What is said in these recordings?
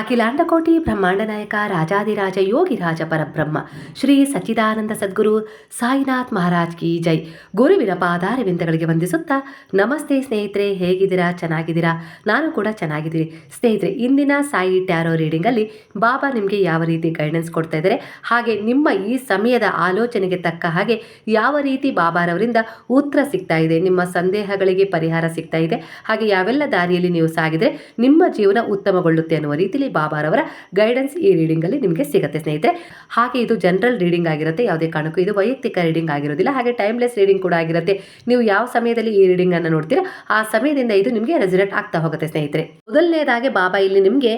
ಅಖಿಲಾಂಡಕೋಟಿ ಬ್ರಹ್ಮಾಂಡ ನಾಯಕ ರಾಜಾದಿರಾಜ ಯೋಗಿರಾಜ ಪರಬ್ರಹ್ಮ, ಶ್ರೀ ಸಚ್ಚಿದಾನಂದ ಸದ್ಗುರು ಸಾಯಿನಾಥ್ ಮಹಾರಾಜ್ ಕಿ ಜೈ. ಗುರುವಿನ ಪಾದಾರವಿಂದಗಳಿಗೆ ವಂದಿಸುತ್ತಾ, ನಮಸ್ತೆ ಸ್ನೇಹಿತರೆ, ಹೇಗಿದ್ದೀರಾ? ಚೆನ್ನಾಗಿದ್ದೀರಾ? ನಾನು ಕೂಡ ಚೆನ್ನಾಗಿದ್ದೀನಿ. ಸ್ನೇಹಿತರೆ, ಇಂದಿನ ಸಾಯಿ ಟ್ಯಾರೋ ರೀಡಿಂಗಲ್ಲಿ ಬಾಬಾ ನಿಮಗೆ ಯಾವ ರೀತಿ ಗೈಡೆನ್ಸ್ ಕೊಡ್ತಾ ಇದ್ದಾರೆ, ಹಾಗೆ ನಿಮ್ಮ ಈ ಸಮಯದ ಆಲೋಚನೆಗೆ ತಕ್ಕ ಹಾಗೆ ಯಾವ ರೀತಿ ಬಾಬಾರವರಿಂದ ಉತ್ತರ ಸಿಗ್ತಾ ಇದೆ, ನಿಮ್ಮ ಸಂದೇಹಗಳಿಗೆ ಪರಿಹಾರ ಸಿಗ್ತಾ ಇದೆ, ಹಾಗೆ ಯಾವೆಲ್ಲ ದಾರಿಯಲ್ಲಿ ನೀವು ಸಾಗಿದ್ರೆ ನಿಮ್ಮ ಜೀವನ ಉತ್ತಮಗೊಳ್ಳುತ್ತೆ ಅನ್ನುವ ರೀತಿಯಲ್ಲಿ ಬಾಬಾರವರ ಗೈಡೆನ್ಸ್ ಈ ರೀಡಿಂಗ್ ಅಲ್ಲಿ ನಿಮಗೆ ಸಿಗುತ್ತೆ, ಸ್ನೇಹಿತರೆ. ಹಾಗೆ ಇದು ಜನರಲ್ ರೀಡಿಂಗ್ ಆಗಿರುತ್ತೆ, ಯಾವುದೇ ಕಾರಣಕ್ಕೂ ಇದು ವೈಯಕ್ತಿಕ ರೀಡಿಂಗ್ ಆಗಿರೋದಿಲ್ಲ, ಹಾಗೆ ಟೈಮ್ಲೆಸ್ ರೀಡಿಂಗ್ ಕೂಡ ಆಗಿರುತ್ತೆ. ನೀವು ಯಾವ ಸಮಯದಲ್ಲಿ ಈ ರೀಡಿಂಗ್ ಅನ್ನು ನೋಡ್ತೀರಾ, ಆ ಸಮಯದಿಂದ ಇದು ನಿಮಗೆ ರೆಸಿಡೆಂಟ್ ಆಗ್ತಾ ಹೋಗುತ್ತೆ, ಸ್ನೇಹಿತರೆ. ಮೊದಲನೇದಾಗಿ ಬಾಬಾ ಇಲ್ಲಿ ನಿಮಗೆ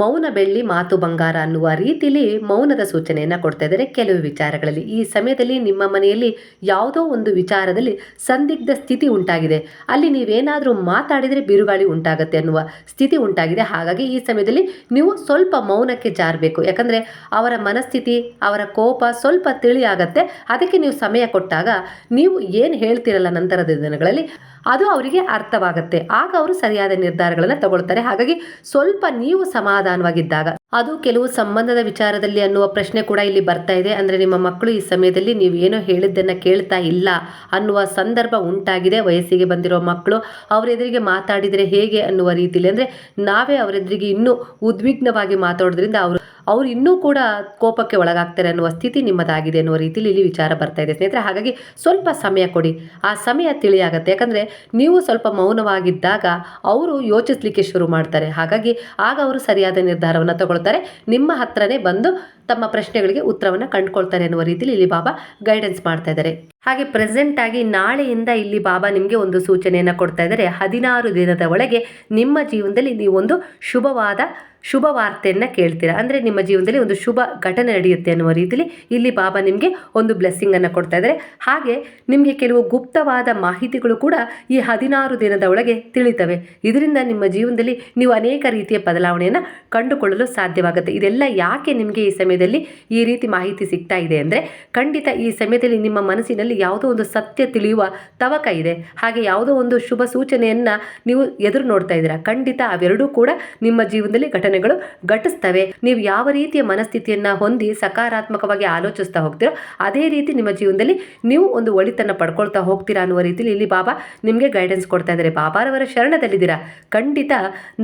ಮೌನ ಬೆಳ್ಳಿ ಮಾತು ಬಂಗಾರ ಅನ್ನುವ ರೀತಿಲಿ ಮೌನದ ಸೂಚನೆಯನ್ನು ಕೊಡ್ತಾ ಇದ್ದಾರೆ. ಕೆಲವು ವಿಚಾರಗಳಲ್ಲಿ ಈ ಸಮಯದಲ್ಲಿ ನಿಮ್ಮ ಮನೆಯಲ್ಲಿ ಯಾವುದೋ ಒಂದು ವಿಚಾರದಲ್ಲಿ ಸಂದಿಗ್ಧ ಸ್ಥಿತಿ ಉಂಟಾಗಿದೆ. ಅಲ್ಲಿ ನೀವೇನಾದರೂ ಮಾತಾಡಿದರೆ ಬಿರುಗಾಳಿ ಉಂಟಾಗುತ್ತೆ ಅನ್ನುವ ಸ್ಥಿತಿ ಉಂಟಾಗಿದೆ. ಹಾಗಾಗಿ ಈ ಸಮಯದಲ್ಲಿ ನೀವು ಸ್ವಲ್ಪ ಮೌನಕ್ಕೆ ಜಾರಬೇಕು. ಯಾಕಂದರೆ ಅವರ ಮನಸ್ಥಿತಿ, ಅವರ ಕೋಪ ಸ್ವಲ್ಪ ತಿಳಿಯಾಗತ್ತೆ ಅದಕ್ಕೆ ನೀವು ಸಮಯ ಕೊಟ್ಟಾಗ ನೀವು ಏನು ಹೇಳ್ತಿರಲ್ಲ ನಂತರದ ದಿನಗಳಲ್ಲಿ ಅದು ಅವರಿಗೆ ಅರ್ಥವಾಗುತ್ತೆ. ಆಗ ಅವರು ಸರಿಯಾದ ನಿರ್ಧಾರಗಳನ್ನು ತಗೊಳ್ತಾರೆ. ಹಾಗಾಗಿ ಸ್ವಲ್ಪ ನೀವು ಸಮಾಧಾನವಾಗಿದ್ದಾಗ, ಅದು ಕೆಲವು ಸಂಬಂಧದ ವಿಚಾರದಲ್ಲಿ ಅನ್ನುವ ಪ್ರಶ್ನೆ ಕೂಡ ಇಲ್ಲಿ ಬರ್ತಾ ಇದೆ. ಅಂದರೆ ನಿಮ್ಮ ಮಕ್ಕಳು ಈ ಸಮಯದಲ್ಲಿ ನೀವು ಏನೋ ಹೇಳಿದ್ದನ್ನು ಕೇಳ್ತಾ ಇಲ್ಲ ಅನ್ನುವ ಸಂದರ್ಭ ಉಂಟಾಗಿದೆ. ವಯಸ್ಸಿಗೆ ಬಂದಿರೋ ಮಕ್ಕಳು ಅವರೆದುರಿಗೆ ಮಾತಾಡಿದರೆ ಹೇಗೆ ಅನ್ನುವ ರೀತಿಯಲ್ಲಿ ಅಂದರೆ ನಾವೇ ಅವರೆದುರಿಗೆ ಇನ್ನೂ ಉದ್ವಿಗ್ನವಾಗಿ ಮಾತಾಡೋದ್ರಿಂದ ಅವರು ಅವ್ರು ಇನ್ನೂ ಕೂಡ ಕೋಪಕ್ಕೆ ಒಳಗಾಗ್ತಾರೆ ಅನ್ನುವ ಸ್ಥಿತಿ ನಿಮ್ಮದಾಗಿದೆ ಅನ್ನುವ ರೀತಿಯಲ್ಲಿ ಇಲ್ಲಿ ವಿಚಾರ ಬರ್ತಾ ಇದೆ. ಸ್ನೇಹಿತರೆ, ಹಾಗಾಗಿ ಸ್ವಲ್ಪ ಸಮಯ ಕೊಡಿ. ಆ ಸಮಯ ತಿಳಿಯಾಗತ್ತೆ. ಯಾಕಂದರೆ ನೀವು ಸ್ವಲ್ಪ ಮೌನವಾಗಿದ್ದಾಗ ಅವರು ಯೋಚಿಸ್ಲಿಕ್ಕೆ ಶುರು ಮಾಡ್ತಾರೆ. ಹಾಗಾಗಿ ಆಗ ಅವರು ಸರಿಯಾದ ನಿರ್ಧಾರವನ್ನು ತಗೊಳ್ತಾರೆ. ನಿಮ್ಮ ಹತ್ರನೇ ಬಂದು ತಮ್ಮ ಪ್ರಶ್ನೆಗಳಿಗೆ ಉತ್ತರವನ್ನು ಕಂಡುಕೊಳ್ತಾರೆ ಅನ್ನುವ ರೀತಿಯಲ್ಲಿ ಇಲ್ಲಿ ಬಾಬಾ ಗೈಡೆನ್ಸ್ ಮಾಡ್ತಾ ಇದ್ದಾರೆ. ಹಾಗೆ ಪ್ರೆಸೆಂಟ್ ಆಗಿ ನಾಳೆಯಿಂದ ಇಲ್ಲಿ ಬಾಬಾ ನಿಮಗೆ ಒಂದು ಸೂಚನೆಯನ್ನು ಕೊಡ್ತಾ ಇದ್ದಾರೆ. ಹದಿನಾರು ದಿನದ ಒಳಗೆ ನಿಮ್ಮ ಜೀವನದಲ್ಲಿ ನೀವೊಂದು ಶುಭವಾದ ಶುಭ ವಾರ್ತೆಯನ್ನು ಕೇಳ್ತೀರಾ. ಅಂದರೆ ನಿಮ್ಮ ಜೀವನದಲ್ಲಿ ಒಂದು ಶುಭ ಘಟನೆ ನಡೆಯುತ್ತೆ ಅನ್ನುವ ರೀತಿಯಲ್ಲಿ ಇಲ್ಲಿ ಬಾಬಾ ನಿಮಗೆ ಒಂದು ಬ್ಲೆಸ್ಸಿಂಗನ್ನು ಕೊಡ್ತಾ ಇದ್ದಾರೆ. ಹಾಗೆ ನಿಮಗೆ ಕೆಲವು ಗುಪ್ತವಾದ ಮಾಹಿತಿಗಳು ಕೂಡ ಈ ಹದಿನಾರು ದಿನದ ಒಳಗೆ ತಿಳಿತವೆ. ಇದರಿಂದ ನಿಮ್ಮ ಜೀವನದಲ್ಲಿ ನೀವು ಅನೇಕ ರೀತಿಯ ಬದಲಾವಣೆಯನ್ನು ಕಂಡುಕೊಳ್ಳಲು ಸಾಧ್ಯವಾಗುತ್ತೆ. ಇದೆಲ್ಲ ಯಾಕೆ ನಿಮಗೆ ಈ ಸಮಯದಲ್ಲಿ ಈ ರೀತಿ ಮಾಹಿತಿ ಸಿಗ್ತಾ ಇದೆ ಅಂದರೆ ಖಂಡಿತ ಈ ಸಮಯದಲ್ಲಿ ನಿಮ್ಮ ಮನಸ್ಸಿನಲ್ಲಿ ಯಾವುದೋ ಒಂದು ಸತ್ಯ ತಿಳಿಯುವ ತವಕ ಇದೆ. ಹಾಗೆ ಯಾವುದೋ ಒಂದು ಶುಭ ಸೂಚನೆಯನ್ನು ನೀವು ಎದುರು ನೋಡ್ತಾ ಇದ್ದೀರಾ. ಖಂಡಿತ ಅವೆರಡೂ ಕೂಡ ನಿಮ್ಮ ಜೀವನದಲ್ಲಿ ಘಟನೆಗಳು ಘಟಿಸ್ತವೆ. ನೀವು ಯಾವ ರೀತಿಯ ಮನಸ್ಥಿತಿಯನ್ನು ಹೊಂದಿ ಸಕಾರಾತ್ಮಕವಾಗಿ ಆಲೋಚಿಸ್ತಾ ಹೋಗ್ತೀರೋ ಅದೇ ರೀತಿ ನಿಮ್ಮ ಜೀವನದಲ್ಲಿ ನೀವು ಒಂದು ಒಳಿತನ್ನು ಪಡ್ಕೊಳ್ತಾ ಹೋಗ್ತೀರಾ ಅನ್ನುವ ರೀತಿಯಲ್ಲಿ ಇಲ್ಲಿ ಬಾಬಾ ನಿಮಗೆ ಗೈಡೆನ್ಸ್ ಕೊಡ್ತಾ ಇದ್ದಾರೆ. ಬಾಬಾರವರ ಶರಣದಲ್ಲಿದ್ದೀರಾ. ಖಂಡಿತ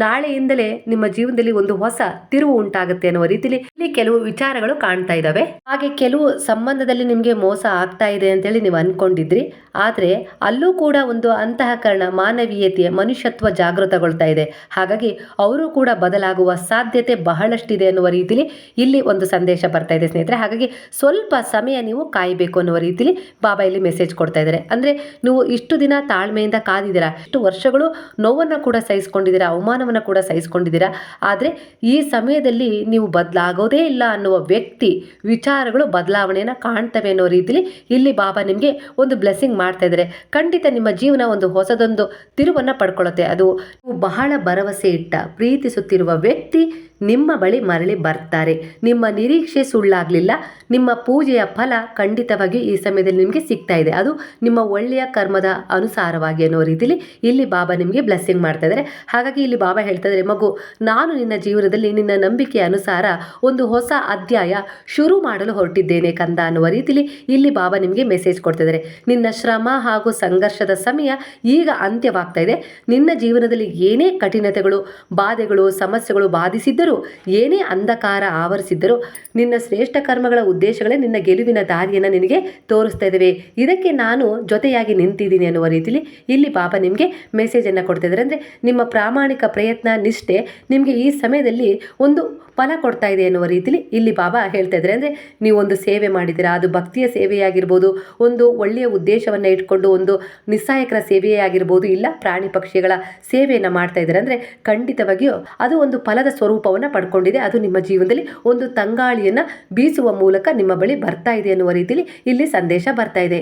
ನಾಳೆಯಿಂದಲೇ ನಿಮ್ಮ ಜೀವನದಲ್ಲಿ ಒಂದು ಹೊಸ ತಿರುವು ಉಂಟಾಗುತ್ತೆ ಅನ್ನುವ ರೀತಿಯಲ್ಲಿ ಇಲ್ಲಿ ಕೆಲವು ವಿಚಾರಗಳು ಕಾಣ್ತಾ ಇದ್ದಾವೆ ಹಾಗೆ ಕೆಲವು ಸಂಬಂಧದಲ್ಲಿ ನಿಮಗೆ ಮೋಸ ಆಗ್ತಾ ಇದೆ ಅಂತೇಳಿ ನೀವು ಅನ್ಕೊಂಡಿದ್ರಿ. ಆದರೆ ಅಲ್ಲೂ ಕೂಡ ಒಂದು ಅಂತಃಕರಣ, ಮಾನವೀಯತೆಯ ಮನುಷ್ಯತ್ವ ಜಾಗೃತಗೊಳ್ತಾ ಇದೆ. ಹಾಗಾಗಿ ಅವರು ಕೂಡ ಬದಲಾಗುವ ಸಾಧ್ಯತೆ ಬಹಳಷ್ಟಿದೆ ಅನ್ನುವ ರೀತಿಲಿ ಇಲ್ಲಿ ಒಂದು ಸಂದೇಶ ಬರ್ತಾ ಇದೆ ಸ್ನೇಹಿತರೆ. ಹಾಗಾಗಿ ಸ್ವಲ್ಪ ಸಮಯ ನೀವು ಕಾಯಬೇಕು ಅನ್ನುವ ರೀತಿಲಿ ಬಾಬಾ ಇಲ್ಲಿ ಮೆಸೇಜ್ ಕೊಡ್ತಾ ಇದ್ದಾರೆ. ಅಂದರೆ ನೀವು ಇಷ್ಟು ದಿನ ತಾಳ್ಮೆಯಿಂದ ಕಾದಿದ್ದೀರಾ? ಇಷ್ಟು ವರ್ಷಗಳು ನೋವನ್ನು ಕೂಡ ಸಹಿಸ್ಕೊಂಡಿದ್ದೀರಾ? ಅವಮಾನವನ್ನು ಕೂಡ ಸಹಿಸ್ಕೊಂಡಿದ್ದೀರಾ? ಆದರೆ ಈ ಸಮಯದಲ್ಲಿ ನೀವು ಬದಲಾಗೋದೇ ಇಲ್ಲ ಅನ್ನುವ ವ್ಯಕ್ತಿ ವಿಚಾರಗಳು ಬದಲಾವಣೆಯನ್ನು ಕಾಣ್ತವೆ ಅನ್ನೋ ರೀತಿಲಿ ಇಲ್ಲಿ ಬಾಬಾ ನಿಮಗೆ ಒಂದು ಬ್ಲೆಸ್ಸಿಂಗ್ ಮಾಡ್ತಾ ಇದ್ದಾರೆ. ಖಂಡಿತ ನಿಮ್ಮ ಜೀವನ ಒಂದು ಹೊಸದೊಂದು ತಿರುವನ್ನು ಪಡ್ಕೊಳ್ಳುತ್ತೆ ಅದು ಬಹಳ ಭರವಸೆ ಇಟ್ಟ ಪ್ರೀತಿಸುತ್ತಿರುವ ವ್ಯಕ್ತಿ ನಿಮ್ಮ ಬಳಿ ಮರಳಿ ಬರ್ತಾರೆ. ನಿಮ್ಮ ನಿರೀಕ್ಷೆ ಸುಳ್ಳಾಗಲಿಲ್ಲ. ನಿಮ್ಮ ಪೂಜೆಯ ಫಲ ಖಂಡಿತವಾಗಿ ಈ ಸಮಯದಲ್ಲಿ ನಿಮಗೆ ಸಿಗ್ತಾ ಇದೆ. ಅದು ನಿಮ್ಮ ಒಳ್ಳೆಯ ಕರ್ಮದ ಅನುಸಾರವಾಗಿ ಅನ್ನೋ ರೀತಿಲಿ ಇಲ್ಲಿ ಬಾಬಾ ನಿಮಗೆ ಬ್ಲೆಸ್ಸಿಂಗ್ ಮಾಡ್ತಾ ಇದ್ದಾರೆ. ಹಾಗಾಗಿ ಇಲ್ಲಿ ಬಾಬಾ ಹೇಳ್ತಾ ಇದ್ದಾರೆ, ಮಗು, ನಾನು ನಿನ್ನ ಜೀವನದಲ್ಲಿ ನಿನ್ನ ನಂಬಿಕೆಯ ಅನುಸಾರ ಒಂದು ಹೊಸ ಅಧ್ಯಾಯ ಶುರು ಮಾಡಲು ಹೊರಟಿದ್ದೇನೆ ಕಂದ ಅನ್ನುವ ರೀತಿಲಿ ಇಲ್ಲಿ ಬಾಬಾ ನಿಮಗೆ ಮೆಸೇಜ್ ಕೊಡ್ತಾ ಇದ್ದಾರೆ. ನಿನ್ನ ಶ್ರಮ ಹಾಗೂ ಸಂಘರ್ಷದ ಸಮಯ ಈಗ ಅಂತ್ಯವಾಗ್ತಾ ಇದೆ. ನಿನ್ನ ಜೀವನದಲ್ಲಿ ಏನೇ ಕಠಿಣತೆಗಳು, ಬಾಧೆಗಳು, ಸಮಸ್ಯೆಗಳು ಬಾಧಿಸಿದ್ದರೂ ಏನೇ ಅಂಧಕಾರ ಆವರಿಸಿದ್ದರೂ ನಿನ್ನ ಶ್ರೇಷ್ಠ ಕರ್ಮಗಳ ಉದ್ದೇಶಗಳೇ ನಿನ್ನ ಗೆಲುವಿನ ದಾರಿಯನ್ನು ನಿನಗೆ ತೋರಿಸ್ತಾ ಇದ್ದಾವೆ. ಇದಕ್ಕೆ ನಾನು ಜೊತೆಯಾಗಿ ನಿಂತಿದ್ದೀನಿ ಅನ್ನುವ ರೀತಿಯಲ್ಲಿ ಇಲ್ಲಿ ಬಾಬಾ ನಿಮಗೆ ಮೆಸೇಜನ್ನು ಕೊಡ್ತಾ ಇದ್ದಾರೆ. ಅಂದರೆ ನಿಮ್ಮ ಪ್ರಾಮಾಣಿಕ ಪ್ರಯತ್ನ, ನಿಷ್ಠೆ ನಿಮಗೆ ಈ ಸಮಯದಲ್ಲಿ ಒಂದು ಫಲ ಕೊಡ್ತಾ ಇದೆ ಅನ್ನುವ ರೀತಿಲಿ ಇಲ್ಲಿ ಬಾಬಾ ಹೇಳ್ತಾ ಇದ್ದಾರೆ. ಅಂದರೆ ನೀವು ಒಂದು ಸೇವೆ ಮಾಡಿದ್ದೀರಾ, ಅದು ಭಕ್ತಿಯ ಸೇವೆಯಾಗಿರ್ಬೋದು, ಒಂದು ಒಳ್ಳೆಯ ಉದ್ದೇಶವನ್ನು ಇಟ್ಕೊಂಡು ಒಂದು ನಿಸ್ಸಾಯಕರ ಸೇವೆಯೇ ಆಗಿರ್ಬೋದು, ಇಲ್ಲ ಪ್ರಾಣಿ ಪಕ್ಷಿಗಳ ಸೇವೆಯನ್ನು ಮಾಡ್ತಾ ಇದ್ದಾರೆ. ಅಂದರೆ ಖಂಡಿತವಾಗಿಯೂ ಅದು ಒಂದು ಫಲದ ಸ್ವರೂಪವನ್ನು ಪಡ್ಕೊಂಡಿದೆ. ಅದು ನಿಮ್ಮ ಜೀವನದಲ್ಲಿ ಒಂದು ತಂಗಾಳಿಯನ್ನು ಬೀಸುವ ಮೂಲಕ ನಿಮ್ಮ ಬಳಿ ಬರ್ತಾ ಇದೆ ಅನ್ನುವ ರೀತಿಯಲ್ಲಿ ಇಲ್ಲಿ ಸಂದೇಶ ಬರ್ತಾ ಇದೆ.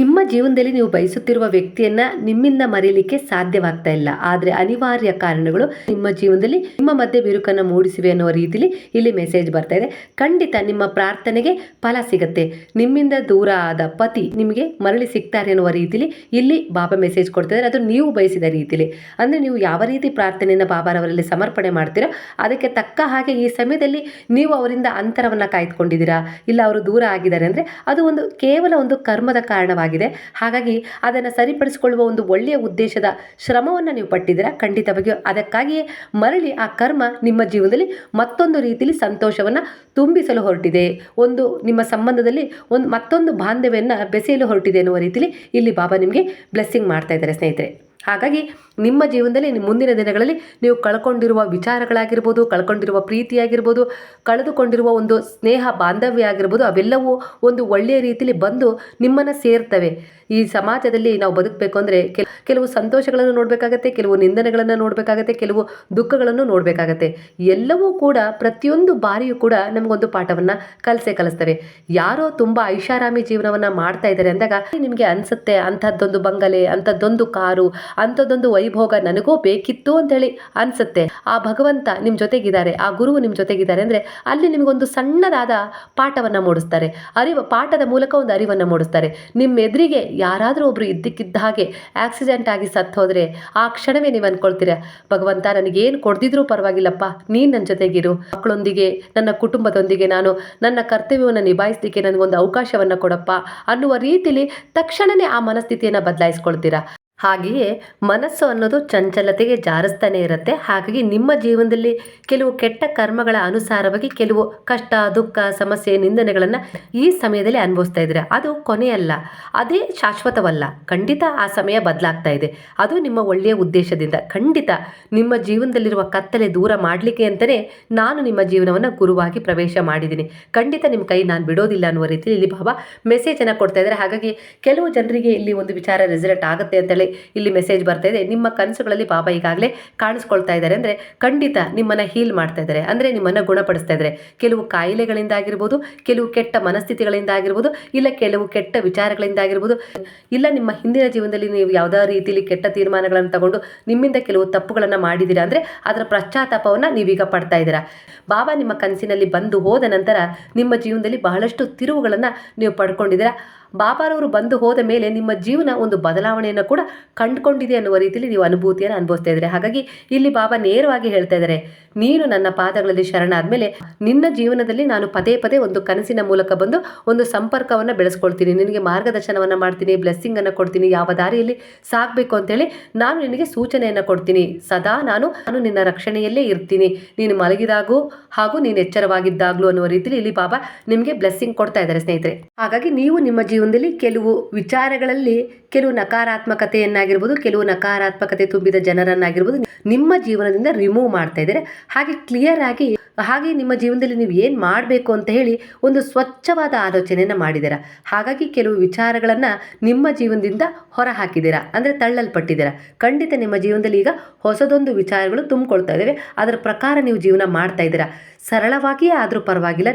ನಿಮ್ಮ ಜೀವನದಲ್ಲಿ ನೀವು ಬಯಸುತ್ತಿರುವ ವ್ಯಕ್ತಿಯನ್ನ ನಿಮ್ಮಿಂದ ಮರೀಲಿಕ್ಕೆ ಸಾಧ್ಯವಾಗ್ತಾ ಇಲ್ಲ. ಆದರೆ ಅನಿವಾರ್ಯ ಕಾರಣಗಳು ನಿಮ್ಮ ಜೀವನದಲ್ಲಿ ನಿಮ್ಮ ಮಧ್ಯೆ ಬಿರುಕನ್ನು ಮೂಡಿಸಿವೆ ಅನ್ನುವ ರೀತಿಲಿ ಇಲ್ಲಿ ಮೆಸೇಜ್ ಬರ್ತಾ ಇದೆ. ಖಂಡಿತ ನಿಮ್ಮ ಪ್ರಾರ್ಥನೆಗೆ ಫಲ ಸಿಗತ್ತೆ. ನಿಮ್ಮಿಂದ ದೂರ ಆದ ಪತಿ ನಿಮಗೆ ಮರಳಿ ಸಿಗ್ತಾರೆ ಅನ್ನುವ ರೀತಿಲಿ ಇಲ್ಲಿ ಬಾಬಾ ಮೆಸೇಜ್ ಕೊಡ್ತಾ ಇದ್ದಾರೆ. ಅದು ನೀವು ಬಯಸಿದ ರೀತಿಲಿ. ಅಂದ್ರೆ ನೀವು ಯಾವ ರೀತಿ ಪ್ರಾರ್ಥನೆಯನ್ನು ಬಾಬಾರವರಲ್ಲಿ ಸಮರ್ಪಣೆ ಮಾಡ್ತೀರೋ ಅದಕ್ಕೆ ತಕ್ಕ ಹಾಗೆ ಈ ಸಮಯದಲ್ಲಿ ನೀವು ಅವರಿಂದ ಅಂತರವನ್ನ ಕಾಯ್ದುಕೊಂಡಿದ್ದೀರಾ? ಇಲ್ಲ ಅವರು ದೂರ ಆಗಿದ್ದಾರೆ ಅಂದ್ರೆ ಅದು ಒಂದು ಕೇವಲ ಒಂದು ಕರ್ಮದ ಕಾರಣವಾಗಿದೆ ಹಾಗಾಗಿ ಅದನ್ನು ಸರಿಪಡಿಸಿಕೊಳ್ಳುವ ಒಂದು ಒಳ್ಳೆಯ ಉದ್ದೇಶದ ಶ್ರಮವನ್ನು ನೀವು ಪಟ್ಟಿದ್ದೀರಾ? ಖಂಡಿತವಾಗಿಯೂ. ಅದಕ್ಕಾಗಿಯೇ ಮರಳಿ ಆ ಕರ್ಮ ನಿಮ್ಮ ಜೀವನದಲ್ಲಿ ಮತ್ತೊಂದು ರೀತಿಯಲ್ಲಿ ಸಂತೋಷವನ್ನು ತುಂಬಿಸಲು ಹೊರಟಿದೆ. ಒಂದು ನಿಮ್ಮ ಸಂಬಂಧದಲ್ಲಿ ಒಂದು ಮತ್ತೊಂದು ಬಾಂಧವ್ಯವನ್ನು ಬೆಸೆಯಲು ಹೊರಟಿದೆ ಎನ್ನುವ ರೀತಿಯಲ್ಲಿ ಇಲ್ಲಿ ಬಾಬಾ ನಿಮಗೆ ಬ್ಲೆಸ್ಸಿಂಗ್ ಮಾಡ್ತಾ ಇದ್ದಾರೆ ಸ್ನೇಹಿತರೆ. ಹಾಗಾಗಿ ನಿಮ್ಮ ಜೀವನದಲ್ಲಿ ಮುಂದಿನ ದಿನಗಳಲ್ಲಿ ನೀವು ಕಳ್ಕೊಂಡಿರುವ ವಿಚಾರಗಳಾಗಿರ್ಬೋದು, ಕಳ್ಕೊಂಡಿರುವ ಪ್ರೀತಿಯಾಗಿರ್ಬೋದು, ಕಳೆದುಕೊಂಡಿರುವ ಒಂದು ಸ್ನೇಹ ಬಾಂಧವ್ಯ ಆಗಿರ್ಬೋದು, ಅವೆಲ್ಲವೂ ಒಂದು ಒಳ್ಳೆಯ ರೀತಿಯಲ್ಲಿ ಬಂದು ನಿಮ್ಮನ್ನು ಸೇರ್ತವೆ. ಈ ಸಮಾಜದಲ್ಲಿ ನಾವು ಬದುಕಬೇಕು ಅಂದರೆ ಕೆಲವು ಸಂತೋಷಗಳನ್ನು ನೋಡಬೇಕಾಗತ್ತೆ, ಕೆಲವು ನಿಂದನೆಗಳನ್ನು ನೋಡಬೇಕಾಗತ್ತೆ, ಕೆಲವು ದುಃಖಗಳನ್ನು ನೋಡಬೇಕಾಗತ್ತೆ. ಎಲ್ಲವೂ ಕೂಡ ಪ್ರತಿಯೊಂದು ಬಾರಿಯೂ ಕೂಡ ನಮಗೊಂದು ಪಾಠವನ್ನು ಕಲಿಸೇ ಕಲಿಸ್ತವೆ. ಯಾರೋ ತುಂಬ ಐಷಾರಾಮಿ ಜೀವನವನ್ನು ಮಾಡ್ತಾ ಇದ್ದಾರೆ ಅಂದಾಗ ನಿಮಗೆ ಅನಿಸುತ್ತೆ, ಅಂಥದ್ದೊಂದು ಬಂಗಲೆ, ಅಂಥದ್ದೊಂದು ಕಾರು, ಅಂಥದ್ದೊಂದು ವೈಭೋಗ ನನಗೂ ಬೇಕಿತ್ತು ಅಂತೇಳಿ ಅನಿಸುತ್ತೆ. ಆ ಭಗವಂತ ನಿಮ್ಮ ಜೊತೆಗಿದ್ದಾರೆ, ಆ ಗುರುವು ನಿಮ್ಮ ಜೊತೆಗಿದ್ದಾರೆ ಅಂದರೆ ಅಲ್ಲಿ ನಿಮಗೊಂದು ಸಣ್ಣದಾದ ಪಾಠವನ್ನು ಮೂಡಿಸ್ತಾರೆ. ಅರಿವು, ಪಾಠದ ಮೂಲಕ ಒಂದು ಅರಿವನ್ನು ಮೂಡಿಸ್ತಾರೆ. ನಿಮ್ಮ ಎದುರಿಗೆ ಯಾರಾದರೂ ಒಬ್ಬರು ಇದ್ದಕ್ಕಿದ್ದ ಹಾಗೆ ಆಕ್ಸಿಡೆಂಟ್ ಆಗಿ ಸತ್ತು ಹೋದರೆ ಆ ಕ್ಷಣವೇ ನೀವು ಅಂದ್ಕೊಳ್ತೀರ ಭಗವಂತ ನನಗೇನು ಕೊಡ್ದಿದ್ರೂ ಪರವಾಗಿಲ್ಲಪ್ಪ, ನೀನು ನನ್ನ ಜೊತೆಗಿರು. ಮಕ್ಕಳೊಂದಿಗೆ ನನ್ನ ಕುಟುಂಬದೊಂದಿಗೆ ನಾನು ನನ್ನ ಕರ್ತವ್ಯವನ್ನು ನಿಭಾಯಿಸಲಿಕ್ಕೆ ನನಗೊಂದು ಅವಕಾಶವನ್ನು ಕೊಡಪ್ಪ ಅನ್ನುವ ರೀತಿಲಿ ತಕ್ಷಣವೇ ಆ ಮನಸ್ಥಿತಿಯನ್ನು ಬದಲಾಯಿಸ್ಕೊಳ್ತೀರಾ? ಹಾಗೆಯೇ ಮನಸ್ಸು ಅನ್ನೋದು ಚಂಚಲತೆಗೆ ಜಾರಿಸ್ತಾನೆ ಇರುತ್ತೆ. ಹಾಗಾಗಿ ನಿಮ್ಮ ಜೀವನದಲ್ಲಿ ಕೆಲವು ಕೆಟ್ಟ ಕರ್ಮಗಳ ಅನುಸಾರವಾಗಿ ಕೆಲವು ಕಷ್ಟ, ದುಃಖ, ಸಮಸ್ಯೆ, ನಿಂದನೆಗಳನ್ನು ಈ ಸಮಯದಲ್ಲಿ ಅನುಭವಿಸ್ತಾ ಇದ್ದೀರಾ? ಅದು ಕೊನೆಯಲ್ಲ. ಅದೇ ಶಾಶ್ವತವಲ್ಲ. ಖಂಡಿತ ಆ ಸಮಯ ಬದಲಾಗ್ತಾ ಇದೆ. ಅದು ನಿಮ್ಮ ಒಳ್ಳೆಯ ಉದ್ದೇಶದಿಂದ. ಖಂಡಿತ ನಿಮ್ಮ ಜೀವನದಲ್ಲಿರುವ ಕತ್ತಲೆ ದೂರ ಮಾಡಲಿಕ್ಕೆ ಅಂತಲೇ ನಾನು ನಿಮ್ಮ ಜೀವನವನ್ನು ಗುರುವಾಗಿ ಪ್ರವೇಶ ಮಾಡಿದ್ದೀನಿ. ಖಂಡಿತ ನಿಮ್ಮ ಕೈ ನಾನು ಬಿಡೋದಿಲ್ಲ ಅನ್ನುವ ರೀತಿಯಲ್ಲಿ ಇಲ್ಲಿ ಬಾಬಾ ಮೆಸೇಜನ್ನು ಕೊಡ್ತಾ ಇದ್ದಾರೆ. ಹಾಗಾಗಿ ಕೆಲವು ಜನರಿಗೆ ಇಲ್ಲಿ ಒಂದು ವಿಚಾರ ರಿಸಲ್ಟ್ ಆಗುತ್ತೆ ಅಂತೇಳಿ ಇಲ್ಲಿ ಮೆಸೇಜ್ ಬರ್ತಾ ಇದೆ. ನಿಮ್ಮ ಕನಸುಗಳಲ್ಲಿ ಬಾಬಾ ಈಗಾಗಲೇ ಕಾಣಿಸ್ಕೊಳ್ತಾ ಇದ್ದಾರೆ. ಅಂದರೆ ಖಂಡಿತ ನಿಮ್ಮನ್ನು ಹೀಲ್ ಮಾಡ್ತಾ ಇದ್ದಾರೆ. ಅಂದರೆ ನಿಮ್ಮನ್ನು ಗುಣಪಡಿಸ್ತಾ ಇದ್ದಾರೆ. ಕೆಲವು ಕಾಯಿಲೆಗಳಿಂದಾಗಿರ್ಬೋದು ಕೆಲವು ಕೆಟ್ಟ ಮನಸ್ಥಿತಿಗಳಿಂದ ಆಗಿರ್ಬೋದು, ಇಲ್ಲ ಕೆಲವು ಕೆಟ್ಟ ವಿಚಾರಗಳಿಂದ ಆಗಿರ್ಬೋದು, ಇಲ್ಲ ನಿಮ್ಮ ಹಿಂದಿನ ಜೀವನದಲ್ಲಿ ನೀವು ಯಾವುದೋ ರೀತಿಯಲ್ಲಿ ಕೆಟ್ಟ ತೀರ್ಮಾನಗಳನ್ನು ತಗೊಂಡು ನಿಮ್ಮಿಂದ ಕೆಲವು ತಪ್ಪುಗಳನ್ನು ಮಾಡಿದ್ದೀರಾ ಅಂದರೆ ಅದರ ಪಶ್ಚಾತ್ತಾಪವನ್ನು ನೀವೀಗ ಪಡ್ತಾ ಇದ್ದೀರಾ? ಬಾಬಾ ನಿಮ್ಮ ಕನಸಿನಲ್ಲಿ ಬಂದು ಹೋದ ನಂತರ ನಿಮ್ಮ ಜೀವನದಲ್ಲಿ ಬಹಳಷ್ಟು ತಿರುವುಗಳನ್ನು ನೀವು ಪಡ್ಕೊಂಡಿದ್ದೀರಾ? ಬಾಬಾರವರು ಬಂದು ಹೋದ ಮೇಲೆ ನಿಮ್ಮ ಜೀವನ ಒಂದು ಬದಲಾವಣೆಯನ್ನು ಕೂಡ ಕಂಡುಕೊಂಡಿದೆ ಅನ್ನುವ ರೀತಿಯಲ್ಲಿ ನೀವು ಅನುಭೂತಿಯನ್ನು ಅನುಭವಿಸ್ತಾ ಇದ್ದಾರೆ. ಹಾಗಾಗಿ ಇಲ್ಲಿ ಬಾಬಾ ನೇರವಾಗಿ ಹೇಳ್ತಾ ಇದ್ದಾರೆ, ನೀನು ನನ್ನ ಪಾದಗಳಲ್ಲಿ ಶರಣಾದ್ಮೇಲೆ ನಿನ್ನ ಜೀವನದಲ್ಲಿ ನಾನು ಪದೇ ಪದೇ ಒಂದು ಕನಸಿನ ಮೂಲಕ ಬಂದು ಒಂದು ಸಂಪರ್ಕವನ್ನು ಬೆಳೆಸ್ಕೊಳ್ತೀನಿ. ನಿನಗೆ ಮಾರ್ಗದರ್ಶನವನ್ನು ಮಾಡ್ತೀನಿ ಬ್ಲೆಸ್ಸಿಂಗನ್ನು ಕೊಡ್ತೀನಿ, ಯಾವ ದಾರಿಯಲ್ಲಿ ಸಾಗಬೇಕು ಅಂತೇಳಿ ನಾನು ನಿನಗೆ ಸೂಚನೆಯನ್ನು ಕೊಡ್ತೀನಿ. ಸದಾ ನಾನು ನಾನು ನಿನ್ನ ರಕ್ಷಣೆಯಲ್ಲೇ ಇರ್ತೀನಿ. ನೀನು ಮಲಗಿದಾಗೂ ಹಾಗೂ ನೀನು ಎಚ್ಚರವಾಗಿದ್ದಾಗಲೂ ಅನ್ನುವ ರೀತಿಯಲ್ಲಿ ಇಲ್ಲಿ ಬಾಬಾ ನಿಮಗೆ ಬ್ಲೆಸ್ಸಿಂಗ್ ಕೊಡ್ತಾ ಇದ್ದಾರೆ ಸ್ನೇಹಿತರೆ. ಹಾಗಾಗಿ ನೀವು ನಿಮ್ಮ ಜೀವನದಲ್ಲಿ ಕೆಲವು ವಿಚಾರಗಳಲ್ಲಿ ಕೆಲವು ನಕಾರಾತ್ಮಕತೆಯನ್ನಾಗಿರ್ಬೋದು, ಕೆಲವು ನಕಾರಾತ್ಮಕತೆ ತುಂಬಿದ ಜನರನ್ನಾಗಿರ್ಬೋದು ನಿಮ್ಮ ಜೀವನದಿಂದ ರಿಮೂವ್ ಮಾಡ್ತಾ ಇದ್ದಾರೆ. ಹಾಗೆ ಕ್ಲಿಯರ್ ಆಗಿ, ಹಾಗೆ ನಿಮ್ಮ ಜೀವನದಲ್ಲಿ ನೀವು ಏನು ಮಾಡಬೇಕು ಅಂತ ಹೇಳಿ ಒಂದು ಸ್ವಚ್ಛವಾದ ಆಲೋಚನೆಯನ್ನು ಮಾಡಿದ್ದೀರಾ? ಹಾಗಾಗಿ ಕೆಲವು ವಿಚಾರಗಳನ್ನು ನಿಮ್ಮ ಜೀವನದಿಂದ ಹೊರ ಅಂದರೆ ತಳ್ಳಲ್ಪಟ್ಟಿದ್ದೀರಾ? ಖಂಡಿತ ನಿಮ್ಮ ಜೀವನದಲ್ಲಿ ಈಗ ಹೊಸದೊಂದು ವಿಚಾರಗಳು ತುಂಬಿಕೊಳ್ತಾ ಇದ್ದಾವೆ. ಅದರ ಪ್ರಕಾರ ನೀವು ಜೀವನ ಮಾಡ್ತಾ ಇದ್ದೀರಾ? ಸರಳವಾಗಿಯೇ ಆದರೂ ಪರವಾಗಿಲ್ಲ.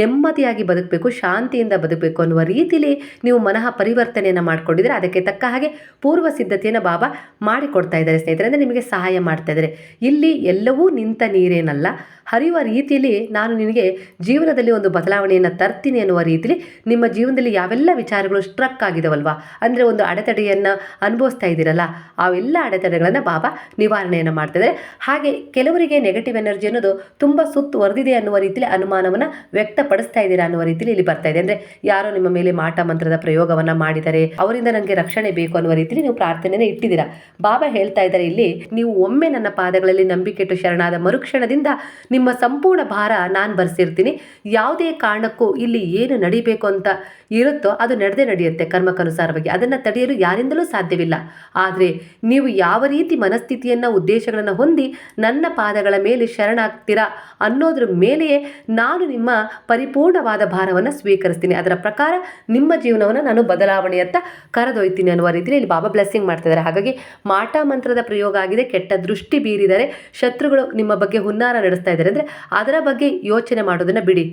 ನೆಮ್ಮದಿಯಾಗಿ ಬದುಕಬೇಕು, ಶಾಂತಿಯಿಂದ ಬದುಕಬೇಕು ಅನ್ನುವ ರೀತಿಯಲ್ಲಿ ನೀವು ಮನಃ ಪರಿವರ್ತನೆಯನ್ನು ಮಾಡಿಕೊಂಡಿದ್ರೆ ಅದಕ್ಕೆ ತಕ್ಕ ಹಾಗೆ ಪೂರ್ವ ಸಿದ್ಧತೆಯನ್ನು ಬಾಬಾ ಮಾಡಿಕೊಡ್ತಾ ಇದ್ದಾರೆ ಸ್ನೇಹಿತರೆ. ಅಂದರೆ ನಿಮಗೆ ಸಹಾಯ ಮಾಡ್ತಾ ಇದ್ದಾರೆ. ಇಲ್ಲಿ ಎಲ್ಲವೂ ನಿಂತ ನೀರೇನಲ್ಲ. ಹರಿಯುವ ರೀತಿಯಲ್ಲಿ ನಾನು ನಿನಗೆ ಜೀವನದಲ್ಲಿ ಒಂದು ಬದಲಾವಣೆಯನ್ನು ತರ್ತೀನಿ ಅನ್ನುವ ರೀತಿಯಲ್ಲಿ ನಿಮ್ಮ ಜೀವನದಲ್ಲಿ ಯಾವೆಲ್ಲ ವಿಚಾರಗಳು ಸ್ಟ್ರಕ್ ಆಗಿದವಲ್ವಾ? ಅಂದರೆ ಒಂದು ಅಡೆತಡೆಯನ್ನು ಅನುಭವಿಸ್ತಾ ಇದ್ದೀರಲ್ಲ ಅವೆಲ್ಲ ಅಡೆತಡೆಗಳನ್ನು ಬಾಬಾ ನಿವಾರಣೆಯನ್ನು ಮಾಡ್ತಿದ್ದಾರೆ ಹಾಗೆ ಕೆಲವರಿಗೆ ನೆಗೆಟಿವ್ ಎನರ್ಜಿ ಅನ್ನೋದು ತುಂಬ ಸುತ್ತುವರೆದಿದೆ ಅನ್ನುವ ರೀತಿಯಲ್ಲಿ ಅನುಮಾನವನ್ನು ವ್ಯಕ್ತಪಡಿಸ್ತಾ ಇದ್ದೀರಾ ಅನ್ನುವ ರೀತಿಯಲ್ಲಿ ಇಲ್ಲಿ ಬರ್ತಾ ಇದೆ. ಅಂದರೆ ಯಾರೋ ನಿಮ್ಮ ಮೇಲೆ ಮಾಟ ಮಂತ್ರದ ಪ್ರಯೋಗವನ್ನ ಮಾಡಿದರೆ ಅವರಿಂದ ನನಗೆ ರಕ್ಷಣೆ ಬೇಕು ಅನ್ನುವ ರೀತಿಯಲ್ಲಿ ನೀವು ಪ್ರಾರ್ಥನೆಯನ್ನು ಇಟ್ಟಿದ್ದೀರಾ. ಬಾಬಾ ಹೇಳ್ತಾ ಇದ್ದಾರೆ ಇಲ್ಲಿ, ನೀವು ಒಮ್ಮೆ ನನ್ನ ಪಾದಗಳಲ್ಲಿ ನಂಬಿಕೆಟ್ಟು ಶರಣಾದ ಮರುಕ್ಷಣದಿಂದ ನಿಮ್ಮ ಸಂಪೂರ್ಣ ಭಾರ ನಾನು ಬರ್ಸಿರ್ತೀನಿ. ಯಾವುದೇ ಕಾರಣಕ್ಕೂ ಇಲ್ಲಿ ಏನು ನಡಿಬೇಕು ಅಂತ ಇರುತ್ತೋ ಅದು ನಡೆದೇ ನಡೆಯುತ್ತೆ ಕರ್ಮಕ್ಕನುಸಾರವಾಗಿ ಅದನ್ನು ತಡೆಯಲು ಯಾರಿಂದಲೂ ಸಾಧ್ಯವಿಲ್ಲ. ಆದರೆ ನೀವು ಯಾವ ರೀತಿ ಮನಸ್ಥಿತಿಯನ್ನು ಉದ್ದೇಶಗಳನ್ನು ಹೊಂದಿ ನನ್ನ ಪಾದಗಳ ಮೇಲೆ ಶರಣಾಗ್ತೀರಾ ಅನ್ನೋದ್ರ ಮೇಲೆಯೇ ನಾನು ನಿಮ್ಮ ಪರಿಪೂರ್ಣವಾದ ಭಾರವನ್ನು ಸ್ವೀಕರಿಸ್ತೀನಿ. ಅದರ ಪ್ರಕಾರ ನಿಮ್ಮ ಜೀವನವನ್ನು ನಾನು ಬದಲಾವಣೆಯತ್ತ ಕರೆದೊಯ್ತೀನಿ ಅನ್ನುವ ರೀತಿಯಲ್ಲಿ ಇಲ್ಲಿ ಬಾಬಾ ಬ್ಲೆಸ್ಸಿಂಗ್ ಮಾಡ್ತಿದ್ದಾರೆ. ಹಾಗಾಗಿ ಮಾಟ ಮಂತ್ರದ ಪ್ರಯೋಗ ಆಗಿದೆ, ಕೆಟ್ಟ ದೃಷ್ಟಿ ಬೀರಿದರೆ ಶತ್ರುಗಳು ನಿಮ್ಮ ಬಗ್ಗೆ ಹುನ್ನಾರ ನಡೆಸ್ತಾ ಇದ್ದಾರೆ. ಅಂದರೆ ಅದರ ಬಗ್ಗೆ ಯೋಚನೆ ಮಾಡೋದನ್ನು ಬಿಡಿ.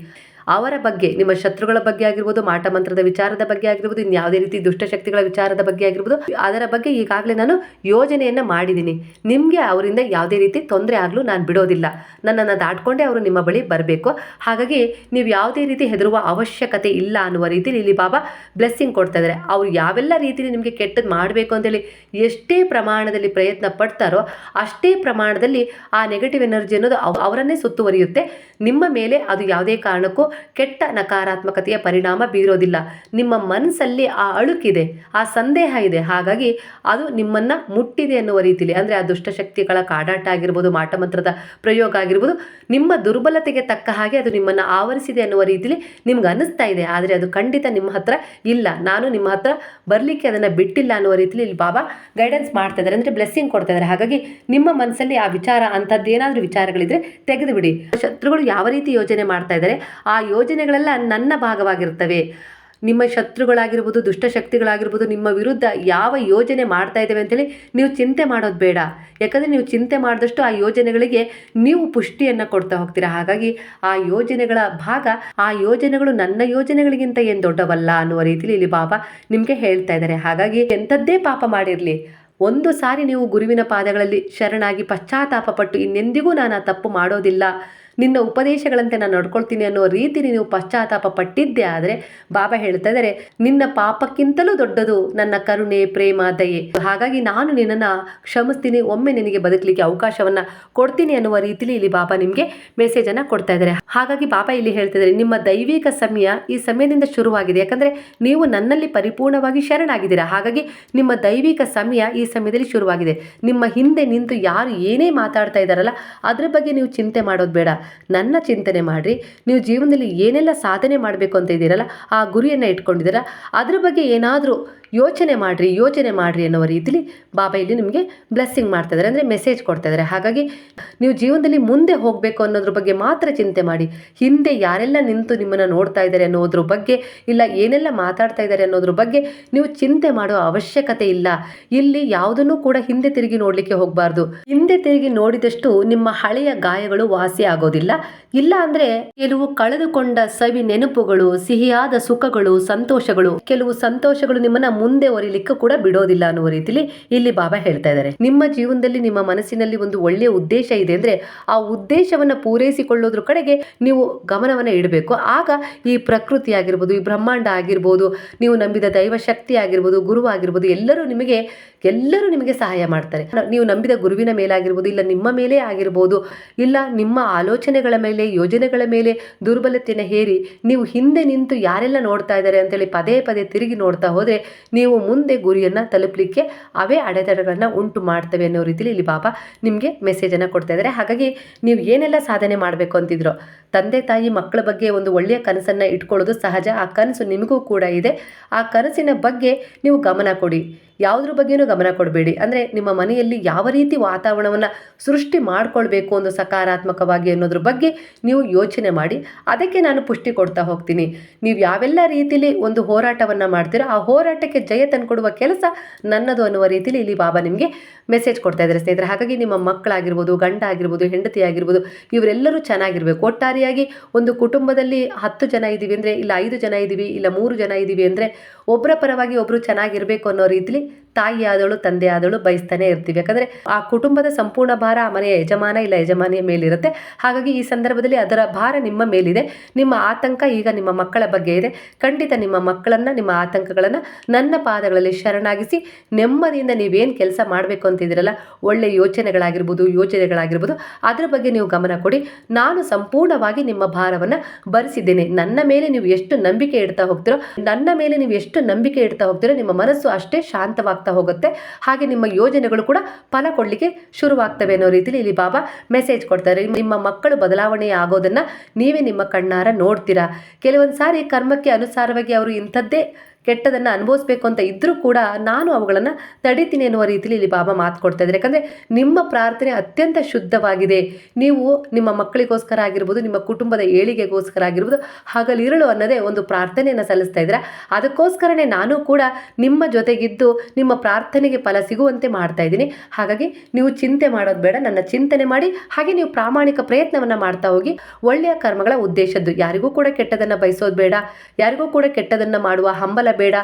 ಅವರ ಬಗ್ಗೆ, ನಿಮ್ಮ ಶತ್ರುಗಳ ಬಗ್ಗೆ ಆಗಿರ್ಬೋದು, ಮಾಟ ಮಂತ್ರದ ವಿಚಾರದ ಬಗ್ಗೆ ಆಗಿರ್ಬೋದು, ಇನ್ಯಾವುದೇ ರೀತಿ ದುಷ್ಟಶಕ್ತಿಗಳ ವಿಚಾರದ ಬಗ್ಗೆ ಆಗಿರ್ಬೋದು, ಅದರ ಬಗ್ಗೆ ಈಗಾಗಲೇ ನಾನು ಯೋಜನೆಯನ್ನು ಮಾಡಿದ್ದೀನಿ. ನಿಮಗೆ ಅವರಿಂದ ಯಾವುದೇ ರೀತಿ ತೊಂದರೆ ಆಗಲು ನಾನು ಬಿಡೋದಿಲ್ಲ. ನನ್ನನ್ನು ದಾಟ್ಕೊಂಡೇ ಅವರು ನಿಮ್ಮ ಬಳಿ ಬರಬೇಕು. ಹಾಗಾಗಿ ನೀವು ಯಾವುದೇ ರೀತಿ ಹೆದರುವ ಅವಶ್ಯಕತೆ ಇಲ್ಲ ಅನ್ನುವ ರೀತಿಯಲ್ಲಿ ಇಲ್ಲಿ ಬಾಬಾ ಬ್ಲೆಸ್ಸಿಂಗ್ ಕೊಡ್ತಾ ಇದ್ದಾರೆ ಅವ್ರು ಯಾವೆಲ್ಲ ರೀತಿಯಲ್ಲಿ ನಿಮಗೆ ಕೆಟ್ಟದ್ದು ಮಾಡಬೇಕು ಅಂತೇಳಿ ಎಷ್ಟೇ ಪ್ರಮಾಣದಲ್ಲಿ ಪ್ರಯತ್ನ ಪಡ್ತಾರೋ ಅಷ್ಟೇ ಪ್ರಮಾಣದಲ್ಲಿ ಆ ನೆಗೆಟಿವ್ ಎನರ್ಜಿ ಅನ್ನೋದು ಅವ್- ಅವರನ್ನೇ ಸುತ್ತುವರಿಯುತ್ತೆ. ನಿಮ್ಮ ಮೇಲೆ ಅದು ಯಾವುದೇ ಕಾರಣಕ್ಕೂ ಕೆಟ್ಟ ನಕಾರಾತ್ಮಕತೆಯ ಪರಿಣಾಮ ಬೀರೋದಿಲ್ಲ. ನಿಮ್ಮ ಮನಸ್ಸಲ್ಲಿ ಆ ಅಳುಕಿದೆ, ಆ ಸಂದೇಹ ಇದೆ. ಹಾಗಾಗಿ ಅದು ನಿಮ್ಮನ್ನು ಮುಟ್ಟಿದೆ ಅನ್ನುವ ರೀತಿಯಲ್ಲಿ ಅಂದರೆ ಆ ದುಷ್ಟಶಕ್ತಿಗಳ ಕಾಡಾಟ ಆಗಿರ್ಬೋದು ಮಾಟಮಂತ್ರದ ಪ್ರಯೋಗ ಆಗಿರ್ಬೋದು, ನಿಮ್ಮ ದುರ್ಬಲತೆಗೆ ತಕ್ಕ ಹಾಗೆ ಅದು ನಿಮ್ಮನ್ನು ಆವರಿಸಿದೆ ಅನ್ನುವ ರೀತಿಯಲ್ಲಿ ನಿಮ್ಗೆ ಅನ್ನಿಸ್ತಾ ಇದೆ. ಆದರೆ ಅದು ಖಂಡಿತ ನಿಮ್ಮ ಹತ್ರ ಇಲ್ಲ. ನಾನು ನಿಮ್ಮ ಹತ್ರ ಬರಲಿಕ್ಕೆ ಅದನ್ನು ಬಿಟ್ಟಿಲ್ಲ ಅನ್ನುವ ರೀತಿಯಲ್ಲಿ ಇಲ್ಲಿ ಬಾಬಾ ಗೈಡೆನ್ಸ್ ಮಾಡ್ತಾ ಇದ್ದಾರೆ. ಅಂದರೆ ಬ್ಲೆಸ್ಸಿಂಗ್ ಕೊಡ್ತಾ ಇದ್ದಾರೆ. ಹಾಗಾಗಿ ನಿಮ್ಮ ಮನಸ್ಸಲ್ಲಿ ಆ ವಿಚಾರ ಅಂಥದ್ದೇನಾದರೂ ವಿಚಾರಗಳಿದ್ರೆ ತೆಗೆದು ಬಿಡಿ ಶತ್ರುಗಳು ಯಾವ ರೀತಿ ಯೋಜನೆ ಮಾಡ್ತಾ ಇದ್ದಾರೆ, ಆ ಯೋಜನೆಗಳೆಲ್ಲ ನನ್ನ ಭಾಗವಾಗಿರ್ತವೆ. ನಿಮ್ಮ ಶತ್ರುಗಳಾಗಿರ್ಬೋದು ದುಷ್ಟಶಕ್ತಿಗಳಾಗಿರ್ಬೋದು ನಿಮ್ಮ ವಿರುದ್ಧ ಯಾವ ಯೋಜನೆ ಮಾಡ್ತಾ ಇದ್ದೇವೆ ಅಂತೇಳಿ ನೀವು ಚಿಂತೆ ಮಾಡೋದು ಬೇಡ. ಯಾಕಂದರೆ ನೀವು ಚಿಂತೆ ಮಾಡಿದಷ್ಟು ಆ ಯೋಜನೆಗಳಿಗೆ ನೀವು ಪುಷ್ಟಿಯನ್ನು ಕೊಡ್ತಾ ಹೋಗ್ತೀರಾ. ಹಾಗಾಗಿ ಆ ಯೋಜನೆಗಳ ಭಾಗ, ಆ ಯೋಜನೆಗಳು ನನ್ನ ಯೋಜನೆಗಳಿಗಿಂತ ಏನು ದೊಡ್ಡವಲ್ಲ ಅನ್ನುವ ರೀತಿಯಲ್ಲಿ ಇಲ್ಲಿ ಬಾಬಾ ನಿಮಗೆ ಹೇಳ್ತಾ ಇದ್ದಾರೆ. ಹಾಗಾಗಿ ಎಂಥದ್ದೇ ಪಾಪ ಮಾಡಿರಲಿ. ಒಂದು ಸಾರಿ ನೀವು ಗುರುವಿನ ಪಾದಗಳಲ್ಲಿ ಶರಣಾಗಿ ಪಶ್ಚಾತ್ತಾಪ ಪಟ್ಟು ಇನ್ನೆಂದಿಗೂ ನಾನು ಆ ತಪ್ಪು ಮಾಡೋದಿಲ್ಲ. ನಿನ್ನ ಉಪದೇಶಗಳಂತೆ ನಾನು ನಡ್ಕೊಳ್ತೀನಿ ಅನ್ನೋ ರೀತಿ ನೀವು ಪಶ್ಚಾತ್ತಾಪ ಪಟ್ಟಿದ್ದೆ ಆದರೆ ಬಾಬಾ ಹೇಳ್ತಾ ಇದ್ದಾರೆ ನಿನ್ನ ಪಾಪಕ್ಕಿಂತಲೂ ದೊಡ್ಡದು ನನ್ನ ಕರುಣೆ, ಪ್ರೇಮ, ದಯೆ. ಹಾಗಾಗಿ ನಾನು ನಿನ್ನನ್ನು ಕ್ಷಮಿಸ್ತೀನಿ, ಒಮ್ಮೆ ನಿನಗೆ ಬದುಕಲಿಕ್ಕೆ ಅವಕಾಶವನ್ನು ಕೊಡ್ತೀನಿ ಅನ್ನುವ ರೀತಿಲಿ ಇಲ್ಲಿ ಬಾಬಾ ನಿಮಗೆ ಮೆಸೇಜನ್ನು ಕೊಡ್ತಾ ಇದ್ದಾರೆ ಹಾಗಾಗಿ ಬಾಬಾ ಇಲ್ಲಿ ಹೇಳ್ತಾ ಇದ್ದಾರೆ ನಿಮ್ಮ ದೈವಿಕ ಸಮಯ ಈ ಸಮಯದಿಂದ ಶುರುವಾಗಿದೆ. ಯಾಕಂದರೆ ನೀವು ನನ್ನಲ್ಲಿ ಪರಿಪೂರ್ಣವಾಗಿ ಶರಣಾಗಿದ್ದೀರಾ. ಹಾಗಾಗಿ ನಿಮ್ಮ ದೈವಿಕ ಸಮಯ ಈ ಸಮಯದಲ್ಲಿ ಶುರುವಾಗಿದೆ. ನಿಮ್ಮ ಹಿಂದೆ ನಿಂತು ಯಾರು ಏನೇ ಮಾತಾಡ್ತಾ ಇದ್ದಾರಲ್ಲ ಅದ್ರ ಬಗ್ಗೆ ನೀವು ಚಿಂತೆ ಮಾಡೋದು ಬೇಡ. ನನ್ನ ಚಿಂತನೆ ಮಾಡಿರಿ. ನೀವು ಜೀವನದಲ್ಲಿ ಏನೆಲ್ಲ ಸಾಧನೆ ಮಾಡಬೇಕು ಅಂತ ಇದ್ದೀರಲ್ಲ, ಆ ಗುರಿಯನ್ನು ಇಟ್ಕೊಂಡಿದ್ದೀರಾ ಅದ್ರ ಬಗ್ಗೆ ಏನಾದರೂ ಯೋಚನೆ ಮಾಡಿರಿ ಯೋಚನೆ ಮಾಡಿರಿ ಅನ್ನೋ ರೀತಿಲಿ ಬಾಬಾ ಇಲ್ಲಿ ನಿಮಗೆ ಬ್ಲೆಸ್ಸಿಂಗ್ ಮಾಡ್ತಾ ಇದ್ದಾರೆ, ಅಂದರೆ ಮೆಸೇಜ್ ಕೊಡ್ತಾ ಇದ್ದಾರೆ. ಹಾಗಾಗಿ ನೀವು ಜೀವನದಲ್ಲಿ ಮುಂದೆ ಹೋಗಬೇಕು ಅನ್ನೋದ್ರ ಬಗ್ಗೆ ಮಾತ್ರ ಚಿಂತೆ ಮಾಡಿ. ಹಿಂದೆ ಯಾರೆಲ್ಲ ನಿಂತು ನಿಮ್ಮನ್ನು ನೋಡ್ತಾ ಇದ್ದಾರೆ ಅನ್ನೋದ್ರ ಬಗ್ಗೆ ಇಲ್ಲ, ಏನೆಲ್ಲ ಮಾತಾಡ್ತಾ ಇದ್ದಾರೆ ಅನ್ನೋದ್ರ ಬಗ್ಗೆ ನೀವು ಚಿಂತೆ ಮಾಡೋ ಅವಶ್ಯಕತೆ ಇಲ್ಲ. ಇಲ್ಲಿ ಯಾವುದನ್ನು ಕೂಡ ಹಿಂದೆ ತಿರುಗಿ ನೋಡಲಿಕ್ಕೆ ಹೋಗಬಾರ್ದು. ಹಿಂದೆ ತಿರುಗಿ ನೋಡಿದಷ್ಟು ನಿಮ್ಮ ಹಳೆಯ ಗಾಯಗಳು ವಾಸಿ ಆಗೋದಿಲ್ಲ. ಇಲ್ಲ ಅಂದ್ರೆ ಕೆಲವು ಕಳೆದುಕೊಂಡ ಸವಿ ನೆನಪುಗಳು, ಸಿಹಿಯಾದ ಸುಖಗಳು, ಸಂತೋಷಗಳು, ಕೆಲವು ಸಂತೋಷಗಳು ನಿಮ್ಮನ್ನ ಮುಂದೆ ಒರಿಲಿಕ್ಕೆ ಕೂಡ ಬಿಡೋದಿಲ್ಲ ಅನ್ನುವ ರೀತಿಲಿ ಇಲ್ಲಿ ಬಾಬಾ ಹೇಳ್ತಾ ಇದ್ದಾರೆ. ನಿಮ್ಮ ಜೀವನದಲ್ಲಿ, ನಿಮ್ಮ ಮನಸ್ಸಿನಲ್ಲಿ ಒಂದು ಒಳ್ಳೆಯ ಉದ್ದೇಶ ಇದೆ ಅಂದ್ರೆ ಆ ಉದ್ದೇಶವನ್ನ ಪೂರೈಸಿಕೊಳ್ಳೋದ್ರ ಕಡೆಗೆ ನೀವು ಗಮನವನ್ನ ಇಡಬೇಕು. ಆಗ ಈ ಪ್ರಕೃತಿ ಆಗಿರ್ಬೋದು, ಈ ಬ್ರಹ್ಮಾಂಡ ಆಗಿರ್ಬೋದು, ನೀವು ನಂಬಿದ ದೈವ ಶಕ್ತಿ ಆಗಿರ್ಬೋದು, ಗುರು ಆಗಿರ್ಬೋದು, ಎಲ್ಲರೂ ನಿಮಗೆ ಎಲ್ಲರೂ ನಿಮಗೆ ಸಹಾಯ ಮಾಡ್ತಾರೆ. ನೀವು ನಂಬಿದ ಗುರುವಿನ ಮೇಲಾಗಿರ್ಬೋದು, ಇಲ್ಲ ನಿಮ್ಮ ಮೇಲೆ ಆಗಿರ್ಬೋದು, ಇಲ್ಲ ನಿಮ್ಮ ಆಲೋಚನೆಗಳ ಮೇಲೆ, ಯೋಜನೆಗಳ ಮೇಲೆ ದುರ್ಬಲತೆಯನ್ನು ಹೇರಿ ನೀವು ಹಿಂದೆ ನಿಂತು ಯಾರೆಲ್ಲ ನೋಡ್ತಾ ಇದ್ದಾರೆ ಅಂತೇಳಿ ಪದೇ ಪದೇ ತಿರುಗಿ ನೋಡ್ತಾ ಹೋದರೆ ನೀವು ಮುಂದೆ ಗುರಿಯನ್ನು ತಲುಪಲಿಕ್ಕೆ ಅವೇ ಅಡೆತಡೆಗಳನ್ನ ಉಂಟು ಮಾಡ್ತವೆ ಅನ್ನೋ ರೀತಿಯಲ್ಲಿ ಇಲ್ಲಿ ಬಾಬಾ ನಿಮಗೆ ಮೆಸೇಜನ್ನು ಕೊಡ್ತಾ ಇದ್ದಾರೆ. ಹಾಗಾಗಿ ನೀವು ಏನೆಲ್ಲ ಸಾಧನೆ ಮಾಡಬೇಕು ಅಂತಿದ್ರು, ತಂದೆ ತಾಯಿ ಮಕ್ಕಳ ಬಗ್ಗೆ ಒಂದು ಒಳ್ಳೆಯ ಕನಸನ್ನು ಇಟ್ಕೊಳ್ಳೋದು ಸಹಜ. ಆ ಕನಸು ನಿಮಗೂ ಕೂಡ ಇದೆ. ಆ ಕನಸಿನ ಬಗ್ಗೆ ನೀವು ಗಮನ ಕೊಡಿ. ಯಾವುದ್ರ ಬಗ್ಗೆನೂ ಗಮನ ಕೊಡಬೇಡಿ. ಅಂದರೆ ನಿಮ್ಮ ಮನೆಯಲ್ಲಿ ಯಾವ ರೀತಿ ವಾತಾವರಣವನ್ನು ಸೃಷ್ಟಿ ಮಾಡಿಕೊಳ್ಬೇಕು ಒಂದು ಸಕಾರಾತ್ಮಕವಾಗಿ ಅನ್ನೋದ್ರ ಬಗ್ಗೆ ನೀವು ಯೋಚನೆ ಮಾಡಿ. ಅದಕ್ಕೆ ನಾನು ಪುಷ್ಟಿ ಕೊಡ್ತಾ ಹೋಗ್ತೀನಿ. ನೀವು ಯಾವೆಲ್ಲ ರೀತಿಲಿ ಒಂದು ಹೋರಾಟವನ್ನು ಮಾಡ್ತೀರೋ ಆ ಹೋರಾಟಕ್ಕೆ ಜಯ ತಂದುಕೊಡುವ ಕೆಲಸ ನನ್ನದು ಅನ್ನುವ ರೀತಿಲಿ ಇಲ್ಲಿ ಬಾಬಾ ನಿಮಗೆ ಮೆಸೇಜ್ ಕೊಡ್ತಾ ಇದ್ದಾರೆ ಸ್ನೇಹಿತರೆ. ಹಾಗಾಗಿ ನಿಮ್ಮ ಮಕ್ಕಳಾಗಿರ್ಬೋದು ಗಂಡ ಆಗಿರ್ಬೋದು ಹೆಂಡತಿ ಆಗಿರ್ಬೋದು, ಇವರೆಲ್ಲರೂ ಚೆನ್ನಾಗಿರಬೇಕು. ಒಟ್ಟಾರೆಯಾಗಿ ಒಂದು ಕುಟುಂಬದಲ್ಲಿ ಹತ್ತು ಜನ ಇದ್ದೀವಿ ಅಂದರೆ, ಇಲ್ಲ ಐದು ಜನ ಇದ್ದೀವಿ, ಇಲ್ಲ ಮೂರು ಜನ ಇದ್ದೀವಿ ಅಂದರೆ ಒಬ್ಬರ ಪರವಾಗಿ ಒಬ್ಬರು ಚೆನ್ನಾಗಿರಬೇಕು ಅನ್ನೋ ರೀತಿಲಿ ತಾಯಿ ಆದಳು ತಂದೆ ಆದಳು ಬಯಸ್ತಾನೆ ಇರ್ತೀವಿ. ಯಾಕಂದರೆ ಆ ಕುಟುಂಬದ ಸಂಪೂರ್ಣ ಭಾರ ಆ ಮನೆಯ ಯಜಮಾನ ಇಲ್ಲ, ಯಜಮಾನಿಯ ಮೇಲಿರುತ್ತೆ. ಹಾಗಾಗಿ ಈ ಸಂದರ್ಭದಲ್ಲಿ ಅದರ ಭಾರ ನಿಮ್ಮ ಮೇಲಿದೆ. ನಿಮ್ಮ ಆತಂಕ ಈಗ ನಿಮ್ಮ ಮಕ್ಕಳ ಬಗ್ಗೆ ಇದೆ. ಖಂಡಿತ ನಿಮ್ಮ ಮಕ್ಕಳನ್ನು, ನಿಮ್ಮ ಆತಂಕಗಳನ್ನು ನನ್ನ ಪಾದಗಳಲ್ಲಿ ಶರಣಾಗಿಸಿ, ನೆಮ್ಮದಿಯಿಂದ ನೀವೇನು ಕೆಲಸ ಮಾಡಬೇಕು ಅಂತಿದ್ದೀರಲ್ಲ, ಒಳ್ಳೆ ಯೋಚನೆಗಳಾಗಿರ್ಬೋದು ಯೋಜನೆಗಳಾಗಿರ್ಬೋದು ಅದರ ಬಗ್ಗೆ ನೀವು ಗಮನ ಕೊಡಿ. ನಾನು ಸಂಪೂರ್ಣವಾಗಿ ನಿಮ್ಮ ಭಾರವನ್ನು ಭರಿಸಿದ್ದೇನೆ ನನ್ನ ಮೇಲೆ ನೀವು ಎಷ್ಟು ನಂಬಿಕೆ ಇಡ್ತಾ ಹೋಗ್ತೀರೋ, ನನ್ನ ಮೇಲೆ ನೀವು ಎಷ್ಟು ನಂಬಿಕೆ ಇಡ್ತಾ ಹೋಗ್ತೀರೋ, ನಿಮ್ಮ ಮನಸ್ಸು ಅಷ್ಟೇ ಶಾಂತವಾಗ್ತಾ ಹೋಗುತ್ತೆ. ಹಾಗೆ ನಿಮ್ಮ ಯೋಜನೆಗಳು ಕೂಡ ಫಲ ಕೊಡಲಿಕ್ಕೆ ಶುರುವಾಗ್ತವೆ ಅನ್ನೋ ರೀತಿಲಿ ಇಲ್ಲಿ ಬಾಬಾ ಮೆಸೇಜ್ ಕೊಡ್ತಾರೆ. ನಿಮ್ಮ ಮಕ್ಕಳು ಬದಲಾವಣೆ ಆಗೋದನ್ನು ನೀವೇ ನಿಮ್ಮ ಕಣ್ಣಾರ ನೋಡ್ತೀರಾ? ಕೆಲವೊಂದು ಸಾರಿ ಕರ್ಮಕ್ಕೆ ಅನುಸಾರವಾಗಿ ಅವರು ಇಂಥದ್ದೇ ಕೆಟ್ಟದನ್ನು ಅನುಭವಿಸ್ಬೇಕು ಅಂತ ಇದ್ದರೂ ಕೂಡ ನಾನು ಅವುಗಳನ್ನು ತಡಿತೀನಿ ಎನ್ನುವ ರೀತಿಯಲ್ಲಿ ಇಲ್ಲಿ ಬಾಬಾ ಮಾತು ಕೊಡ್ತಾ ಇದ್ದಾರೆ. ಯಾಕಂದರೆ ನಿಮ್ಮ ಪ್ರಾರ್ಥನೆ ಅತ್ಯಂತ ಶುದ್ಧವಾಗಿದೆ. ನೀವು ನಿಮ್ಮ ಮಕ್ಕಳಿಗೋಸ್ಕರ ಆಗಿರ್ಬೋದು, ನಿಮ್ಮ ಕುಟುಂಬದ ಏಳಿಗೆಗೋಸ್ಕರ ಆಗಿರ್ಬೋದು, ಹಗಲಿರುಳು ಅನ್ನೋದೇ ಒಂದು ಪ್ರಾರ್ಥನೆಯನ್ನು ಸಲ್ಲಿಸ್ತಾ ಇದ್ದೀರಾ. ಅದಕ್ಕೋಸ್ಕರನೇ ನಾನು ಕೂಡ ನಿಮ್ಮ ಜೊತೆಗಿದ್ದು ನಿಮ್ಮ ಪ್ರಾರ್ಥನೆಗೆ ಫಲ ಸಿಗುವಂತೆ ಮಾಡ್ತಾ ಇದ್ದೀನಿ. ಹಾಗಾಗಿ ನೀವು ಚಿಂತೆ ಮಾಡೋದು ಬೇಡ, ನನ್ನ ಚಿಂತನೆ ಮಾಡಿ, ಹಾಗೆ ನೀವು ಪ್ರಾಮಾಣಿಕ ಪ್ರಯತ್ನವನ್ನು ಮಾಡ್ತಾ ಹೋಗಿ, ಒಳ್ಳೆಯ ಕರ್ಮಗಳ ಉದ್ದೇಶದ್ದು. ಯಾರಿಗೂ ಕೂಡ ಕೆಟ್ಟದನ್ನು ಬಯಸೋದು ಬೇಡ, ಯಾರಿಗೂ ಕೂಡ ಕೆಟ್ಟದನ್ನು ಮಾಡುವ ಹಂಬಲ ಬೇಡ.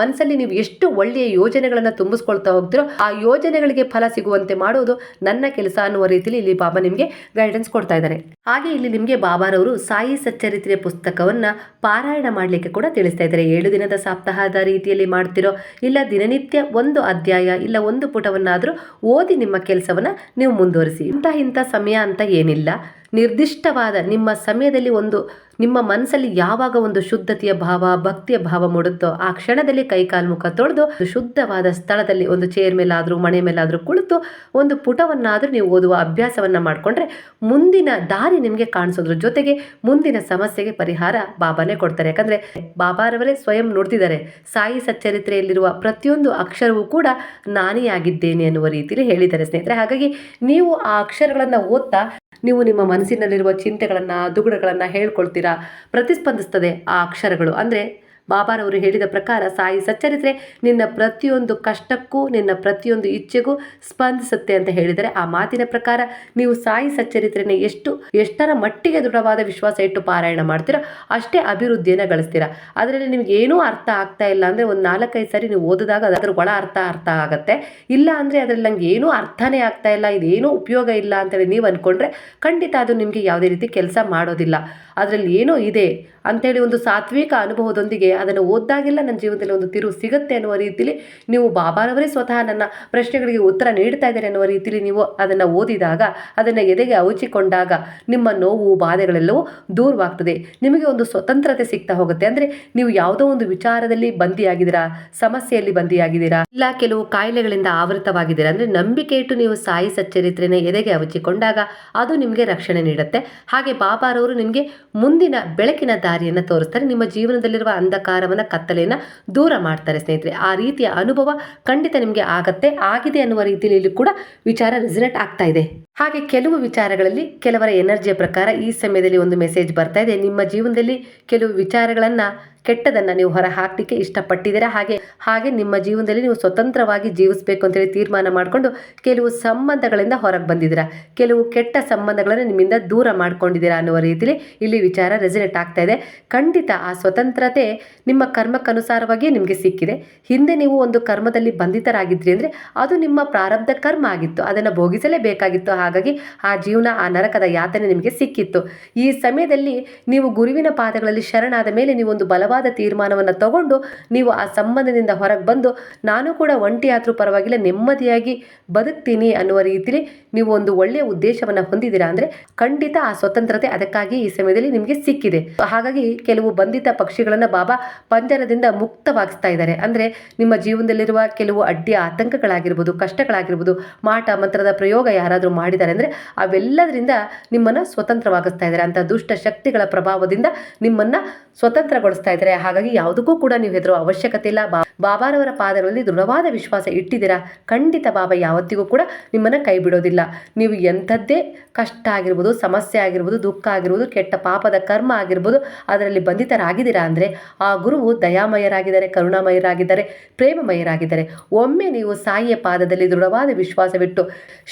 ಮನಸ್ಸಲ್ಲಿ ನೀವು ಎಷ್ಟು ಒಳ್ಳೆಯ ಯೋಜನೆಗಳನ್ನು ತುಂಬಿಸ್ಕೊಳ್ತಾ ಹೋಗ್ತಿರೋ ಆ ಯೋಜನೆಗಳಿಗೆ ಫಲ ಸಿಗುವಂತೆ ಮಾಡುವುದು ನನ್ನ ಕೆಲಸ ಅನ್ನುವ ರೀತಿಯಲ್ಲಿ ಇಲ್ಲಿ ಬಾಬಾ ನಿಮಗೆ ಗೈಡೆನ್ಸ್ ಕೊಡ್ತಾ ಇದ್ದಾರೆ. ಹಾಗೆ ಇಲ್ಲಿ ನಿಮಗೆ ಬಾಬಾರವರು ಸಾಯಿ ಸಚ್ಚರಿತ್ರೆ ಪುಸ್ತಕವನ್ನ ಪಾರಾಯಣ ಮಾಡಲಿಕ್ಕೆ ಕೂಡ ತಿಳಿಸ್ತಾ ಇದ್ದಾರೆ. ಏಳು ದಿನದ ಸಪ್ತಾಹದ ರೀತಿಯಲ್ಲಿ ಮಾಡ್ತಿರೋ ಇಲ್ಲ ದಿನನಿತ್ಯ ಒಂದು ಅಧ್ಯಾಯ ಇಲ್ಲ ಒಂದು ಪುಟವನ್ನಾದರೂ ಓದಿ ನಿಮ್ಮ ಕೆಲಸವನ್ನ ನೀವು ಮುಂದುವರಿಸಿ. ಇಂಥ ಇಂಥ ಸಮಯ ಅಂತ ಏನಿಲ್ಲ. ನಿರ್ದಿಷ್ಟವಾದ ನಿಮ್ಮ ಸಮಯದಲ್ಲಿ ಒಂದು, ನಿಮ್ಮ ಮನಸ್ಸಲ್ಲಿ ಯಾವಾಗ ಒಂದು ಶುದ್ಧತೆಯ ಭಾವ, ಭಕ್ತಿಯ ಭಾವ ಮೂಡುತ್ತೋ ಆ ಕ್ಷಣದಲ್ಲಿ ಕೈಕಾಲು ಮುಖ ತೊಳೆದು ಶುದ್ಧವಾದ ಸ್ಥಳದಲ್ಲಿ ಒಂದು ಚೇರ್ ಮೇಲಾದರೂ ಮನೆ ಮೇಲಾದರೂ ಕುಳಿತು ಒಂದು ಪುಟವನ್ನಾದರೂ ನೀವು ಓದುವ ಅಭ್ಯಾಸವನ್ನ ಮಾಡಿಕೊಂಡ್ರೆ ಮುಂದಿನ ದಾರಿ ನಿಮಗೆ ಕಾಣಿಸೋದ್ರ ಜೊತೆಗೆ ಮುಂದಿನ ಸಮಸ್ಯೆಗೆ ಪರಿಹಾರ ಬಾಬಾನೇ ಕೊಡ್ತಾರೆ. ಯಾಕಂದ್ರೆ ಬಾಬಾರವರೇ ಸ್ವಯಂ ನೋಡ್ತಿದ್ದಾರೆ. ಸಾಯಿ ಸಚ್ಚರಿತ್ರೆಯಲ್ಲಿರುವ ಪ್ರತಿಯೊಂದು ಅಕ್ಷರವೂ ಕೂಡ ನಾನೇ ಆಗಿದ್ದೇನೆ ಅನ್ನುವ ರೀತಿಯಲ್ಲಿ ಹೇಳಿದ್ದಾರೆ ಸ್ನೇಹಿತರೆ. ಹಾಗಾಗಿ ನೀವು ಆ ಅಕ್ಷರಗಳನ್ನು ಓದ್ತಾ ನೀವು ನಿಮ್ಮ ಮನಸ್ಸಿನಲ್ಲಿರುವ ಚಿಂತೆಗಳನ್ನು ದುಗುಡಗಳನ್ನು ಹೇಳ್ಕೊಳ್ತೀರಾ? ಪ್ರತಿಸ್ಪಂದಿಸ್ತದೆ ಆ ಅಕ್ಷರಗಳು. ಅಂದರೆ ಬಾಬಾರವರು ಹೇಳಿದ ಪ್ರಕಾರ, ಸಾಯಿ ಸಚ್ಚರಿತ್ರೆ ನಿನ್ನ ಪ್ರತಿಯೊಂದು ಕಷ್ಟಕ್ಕೂ, ನಿನ್ನ ಪ್ರತಿಯೊಂದು ಇಚ್ಛೆಗೂ ಸ್ಪಂದಿಸುತ್ತೆ ಅಂತ ಹೇಳಿದರೆ, ಆ ಮಾತಿನ ಪ್ರಕಾರ ನೀವು ಸಾಯಿ ಸಚ್ಚರಿತ್ರೆನ ಎಷ್ಟು, ಎಷ್ಟರ ಮಟ್ಟಿಗೆ ದೃಢವಾದ ವಿಶ್ವಾಸ ಇಟ್ಟು ಪಾರಾಯಣ ಮಾಡ್ತೀರೋ ಅಷ್ಟೇ ಅಭಿವೃದ್ಧಿಯನ್ನು ಗಳಿಸ್ತೀರಾ. ಅದರಲ್ಲಿ ನಿಮ್ಗೆ ಏನೂ ಅರ್ಥ ಆಗ್ತಾ ಇಲ್ಲ ಅಂದರೆ ಒಂದು ನಾಲ್ಕೈದು ಸರಿ ನೀವು ಓದಿದಾಗ ಅದರ ಒಳ ಅರ್ಥ ಅರ್ಥ ಆಗುತ್ತೆ. ಇಲ್ಲ ಅಂದರೆ ಅದರಲ್ಲಿ ನಂಗೆ ಏನೂ ಅರ್ಥನೇ ಆಗ್ತಾ ಇಲ್ಲ, ಇದೇನೂ ಉಪಯೋಗ ಇಲ್ಲ ಅಂತೇಳಿ ನೀವು ಅಂದ್ಕೊಂಡ್ರೆ ಖಂಡಿತ ಅದು ನಿಮಗೆ ಯಾವುದೇ ರೀತಿ ಕೆಲಸ ಮಾಡೋದಿಲ್ಲ. ಅದರಲ್ಲಿ ಏನೋ ಇದೆ ಅಂತೇಳಿ ಒಂದು ಸಾತ್ವಿಕ ಅನುಭವದೊಂದಿಗೆ ಅದನ್ನು ಓದ್ದಾಗೆಲ್ಲ ನನ್ನ ಜೀವನದಲ್ಲಿ ಒಂದು ತಿರುವು ಸಿಗುತ್ತೆ ಅನ್ನುವ ರೀತಿಯಲ್ಲಿ ನೀವು ಬಾಬಾರವರೇ ಸ್ವತಃ ನನ್ನ ಪ್ರಶ್ನೆಗಳಿಗೆ ಉತ್ತರ ನೀಡ್ತಾ ಇದ್ದಾರೆ ಅನ್ನುವ ರೀತಿಲಿ ನೀವು ಅದನ್ನು ಓದಿದಾಗ, ಅದನ್ನು ಎದೆಗೆ ಅವಚಿಕೊಂಡಾಗ ನಿಮ್ಮ ನೋವು ಬಾಧೆಗಳೆಲ್ಲವೂ ದೂರವಾಗ್ತದೆ. ನಿಮಗೆ ಒಂದು ಸ್ವತಂತ್ರತೆ ಸಿಗ್ತಾ ಹೋಗುತ್ತೆ. ಅಂದರೆ ನೀವು ಯಾವುದೋ ಒಂದು ವಿಚಾರದಲ್ಲಿ ಬಂದಿಯಾಗಿದ್ದೀರಾ, ಸಮಸ್ಯೆಯಲ್ಲಿ ಬಂದಿಯಾಗಿದ್ದೀರಾ, ಇಲ್ಲ ಕೆಲವು ಕಾಯಿಲೆಗಳಿಂದ ಆವೃತವಾಗಿದ್ದೀರಾ, ಅಂದರೆ ನಂಬಿಕೆ ಇಟ್ಟು ನೀವು ಸಾಯಿ ಸಚ್ಚರಿತ್ರೆನ ಎದೆಗೆ ಅವಚಿಕೊಂಡಾಗ ಅದು ನಿಮಗೆ ರಕ್ಷಣೆ ನೀಡುತ್ತೆ. ಹಾಗೆ ಬಾಬಾರವರು ನಿಮಗೆ ಮುಂದಿನ ಬೆಳಕಿನ ದಾರಿಯನ್ನು ತೋರಿಸ್ತಾರೆ. ನಿಮ್ಮ ಜೀವನದಲ್ಲಿರುವ ಅಂಧಕಾರವನ್ನು, ಕತ್ತಲೆಯನ್ನು ದೂರ ಮಾಡ್ತಾರೆ ಸ್ನೇಹಿತರೆ. ಆ ರೀತಿಯ ಅನುಭವ ಖಂಡಿತ ನಿಮಗೆ ಆಗತ್ತೆ. ಆಗಿದೆ ಅನ್ನುವ ರೀತಿಯಲ್ಲಿ ಕೂಡ ವಿಚಾರ ರೆಸಿನೇಟ್ ಆಗ್ತಾ ಇದೆ. ಹಾಗೆ ಕೆಲವು ವಿಚಾರಗಳಲ್ಲಿ ಕೆಲವರ ಎನರ್ಜಿಯ ಪ್ರಕಾರ ಈ ಸಮಯದಲ್ಲಿ ಒಂದು ಮೆಸೇಜ್ ಬರ್ತಾ ಇದೆ. ನಿಮ್ಮ ಜೀವನದಲ್ಲಿ ಕೆಲವು ವಿಚಾರಗಳನ್ನು, ಕೆಟ್ಟದನ್ನು ನೀವು ಹೊರ ಹಾಕಲಿಕ್ಕೆ ಇಷ್ಟಪಟ್ಟಿದ್ದೀರಾ? ಹಾಗೆ ಹಾಗೆ ನಿಮ್ಮ ಜೀವನದಲ್ಲಿ ನೀವು ಸ್ವತಂತ್ರವಾಗಿ ಜೀವಿಸಬೇಕು ಅಂತೇಳಿ ತೀರ್ಮಾನ ಮಾಡಿಕೊಂಡು ಕೆಲವು ಸಂಬಂಧಗಳಿಂದ ಹೊರಗೆ ಬಂದಿದ್ದೀರಾ? ಕೆಲವು ಕೆಟ್ಟ ಸಂಬಂಧಗಳನ್ನು ನಿಮ್ಮಿಂದ ದೂರ ಮಾಡ್ಕೊಂಡಿದ್ದೀರಾ ಅನ್ನುವ ರೀತಿಯಲ್ಲಿ ಇಲ್ಲಿ ವಿಚಾರ ರೆಸಿನೇಟ್ ಆಗ್ತಾ ಇದೆ. ಖಂಡಿತ ಆ ಸ್ವತಂತ್ರತೆ ನಿಮ್ಮ ಕರ್ಮಕ್ಕನುಸಾರವಾಗಿಯೇ ನಿಮಗೆ ಸಿಕ್ಕಿದೆ. ಹಿಂದೆ ನೀವು ಒಂದು ಕರ್ಮದಲ್ಲಿ ಬಂಧಿತರಾಗಿದ್ರಿ ಅಂದರೆ ಅದು ನಿಮ್ಮ ಪ್ರಾರಬ್ಧ ಕರ್ಮ ಆಗಿತ್ತು. ಅದನ್ನು ಭೋಗಿಸಲೇಬೇಕಾಗಿತ್ತು. ಹಾಗಾಗಿ ಆ ಜೀವನ, ಆ ನರಕದ ಯಾತನೆ ನಿಮಗೆ ಸಿಕ್ಕಿತ್ತು. ಈ ಸಮಯದಲ್ಲಿ ನೀವು ಗುರುವಿನ ಪಾದಗಳಲ್ಲಿ ಶರಣಾದ ಮೇಲೆ ನೀವು ಒಂದು ಬಲವಾದ ತೀರ್ಮಾನವನ್ನು ತಗೊಂಡು ನೀವು ಆ ಸಂಬಂಧದಿಂದ ಹೊರಗೆ ಬಂದು ನಾನು ಕೂಡ ಒಂಟಿ ಆದರೂ ಪರವಾಗಿಲ್ಲ, ನೆಮ್ಮದಿಯಾಗಿ ಬದುಕ್ತೀನಿ ಅನ್ನುವ ರೀತಿಯಲ್ಲಿ ನೀವು ಒಂದು ಒಳ್ಳೆಯ ಉದ್ದೇಶವನ್ನು ಹೊಂದಿದ್ದೀರಾ ಅಂದರೆ ಖಂಡಿತ ಆ ಸ್ವತಂತ್ರತೆ ಅದಕ್ಕಾಗಿ ಈ ಸಮಯದಲ್ಲಿ ನಿಮಗೆ ಸಿಕ್ಕಿದೆ. ಹಾಗಾಗಿ ಕೆಲವು ಬಂಧಿತ ಪಕ್ಷಿಗಳನ್ನು ಬಾಬಾ ಪಂಜರದಿಂದ ಮುಕ್ತವಾಗಿಸ್ತಾ ಇದ್ದಾರೆ. ಅಂದರೆ ನಿಮ್ಮ ಜೀವನದಲ್ಲಿರುವ ಕೆಲವು ಅಡ್ಡಿ ಆತಂಕಗಳಾಗಿರ್ಬೋದು, ಕಷ್ಟಗಳಾಗಿರ್ಬೋದು, ಮಾಟ ಮಂತ್ರದ ಪ್ರಯೋಗ ಯಾರಾದರೂ ಮಾಡಿದ್ದಾರೆ ಅಂದರೆ ಅವೆಲ್ಲದರಿಂದ ನಿಮ್ಮನ್ನು ಸ್ವತಂತ್ರವಾಗಿಸ್ತಾ ಇದ್ದಾರೆ. ಅಂತ ದುಷ್ಟ ಶಕ್ತಿಗಳ ಪ್ರಭಾವದಿಂದ ನಿಮ್ಮನ್ನು ಸ್ವತಂತ್ರಗೊಳಿಸ್ತಾ ಇದ್ದಾರೆ. ಹಾಗಾಗಿ ಯಾವುದಕ್ಕೂ ಕೂಡ ನೀವು ಹೆದರುವ ಅವಶ್ಯಕತೆ ಇಲ್ಲ. ಬಾಬಾರವರ ಪಾದಗಳಲ್ಲಿ ದೃಢವಾದ ವಿಶ್ವಾಸ ಇಟ್ಟಿದ್ದೀರಾ? ಖಂಡಿತ ಬಾಬಾ, ಯಾವತ್ತಿಗೂ ಕೂಡ ನಿಮ್ಮನ್ನು ಕೈ ಬಿಡೋದಿಲ್ಲ ನೀವು ಎಂಥದ್ದೇ ಕಷ್ಟ ಆಗಿರ್ಬೋದು, ಸಮಸ್ಯೆ ಆಗಿರ್ಬೋದು, ದುಃಖ ಆಗಿರ್ಬೋದು, ಕೆಟ್ಟ ಪಾಪದ ಕರ್ಮ ಆಗಿರ್ಬೋದು, ಅದರಲ್ಲಿ ಬಂಧಿತರಾಗಿದ್ದೀರಾ ಅಂದರೆ ಆ ಗುರುವು ದಯಾಮಯರಾಗಿದ್ದಾರೆ, ಕರುಣಾಮಯರಾಗಿದ್ದಾರೆ, ಪ್ರೇಮಮಯರಾಗಿದ್ದಾರೆ. ಒಮ್ಮೆ ನೀವು ಸಾಯಿಯ ಪಾದದಲ್ಲಿ ದೃಢವಾದ ವಿಶ್ವಾಸವಿಟ್ಟು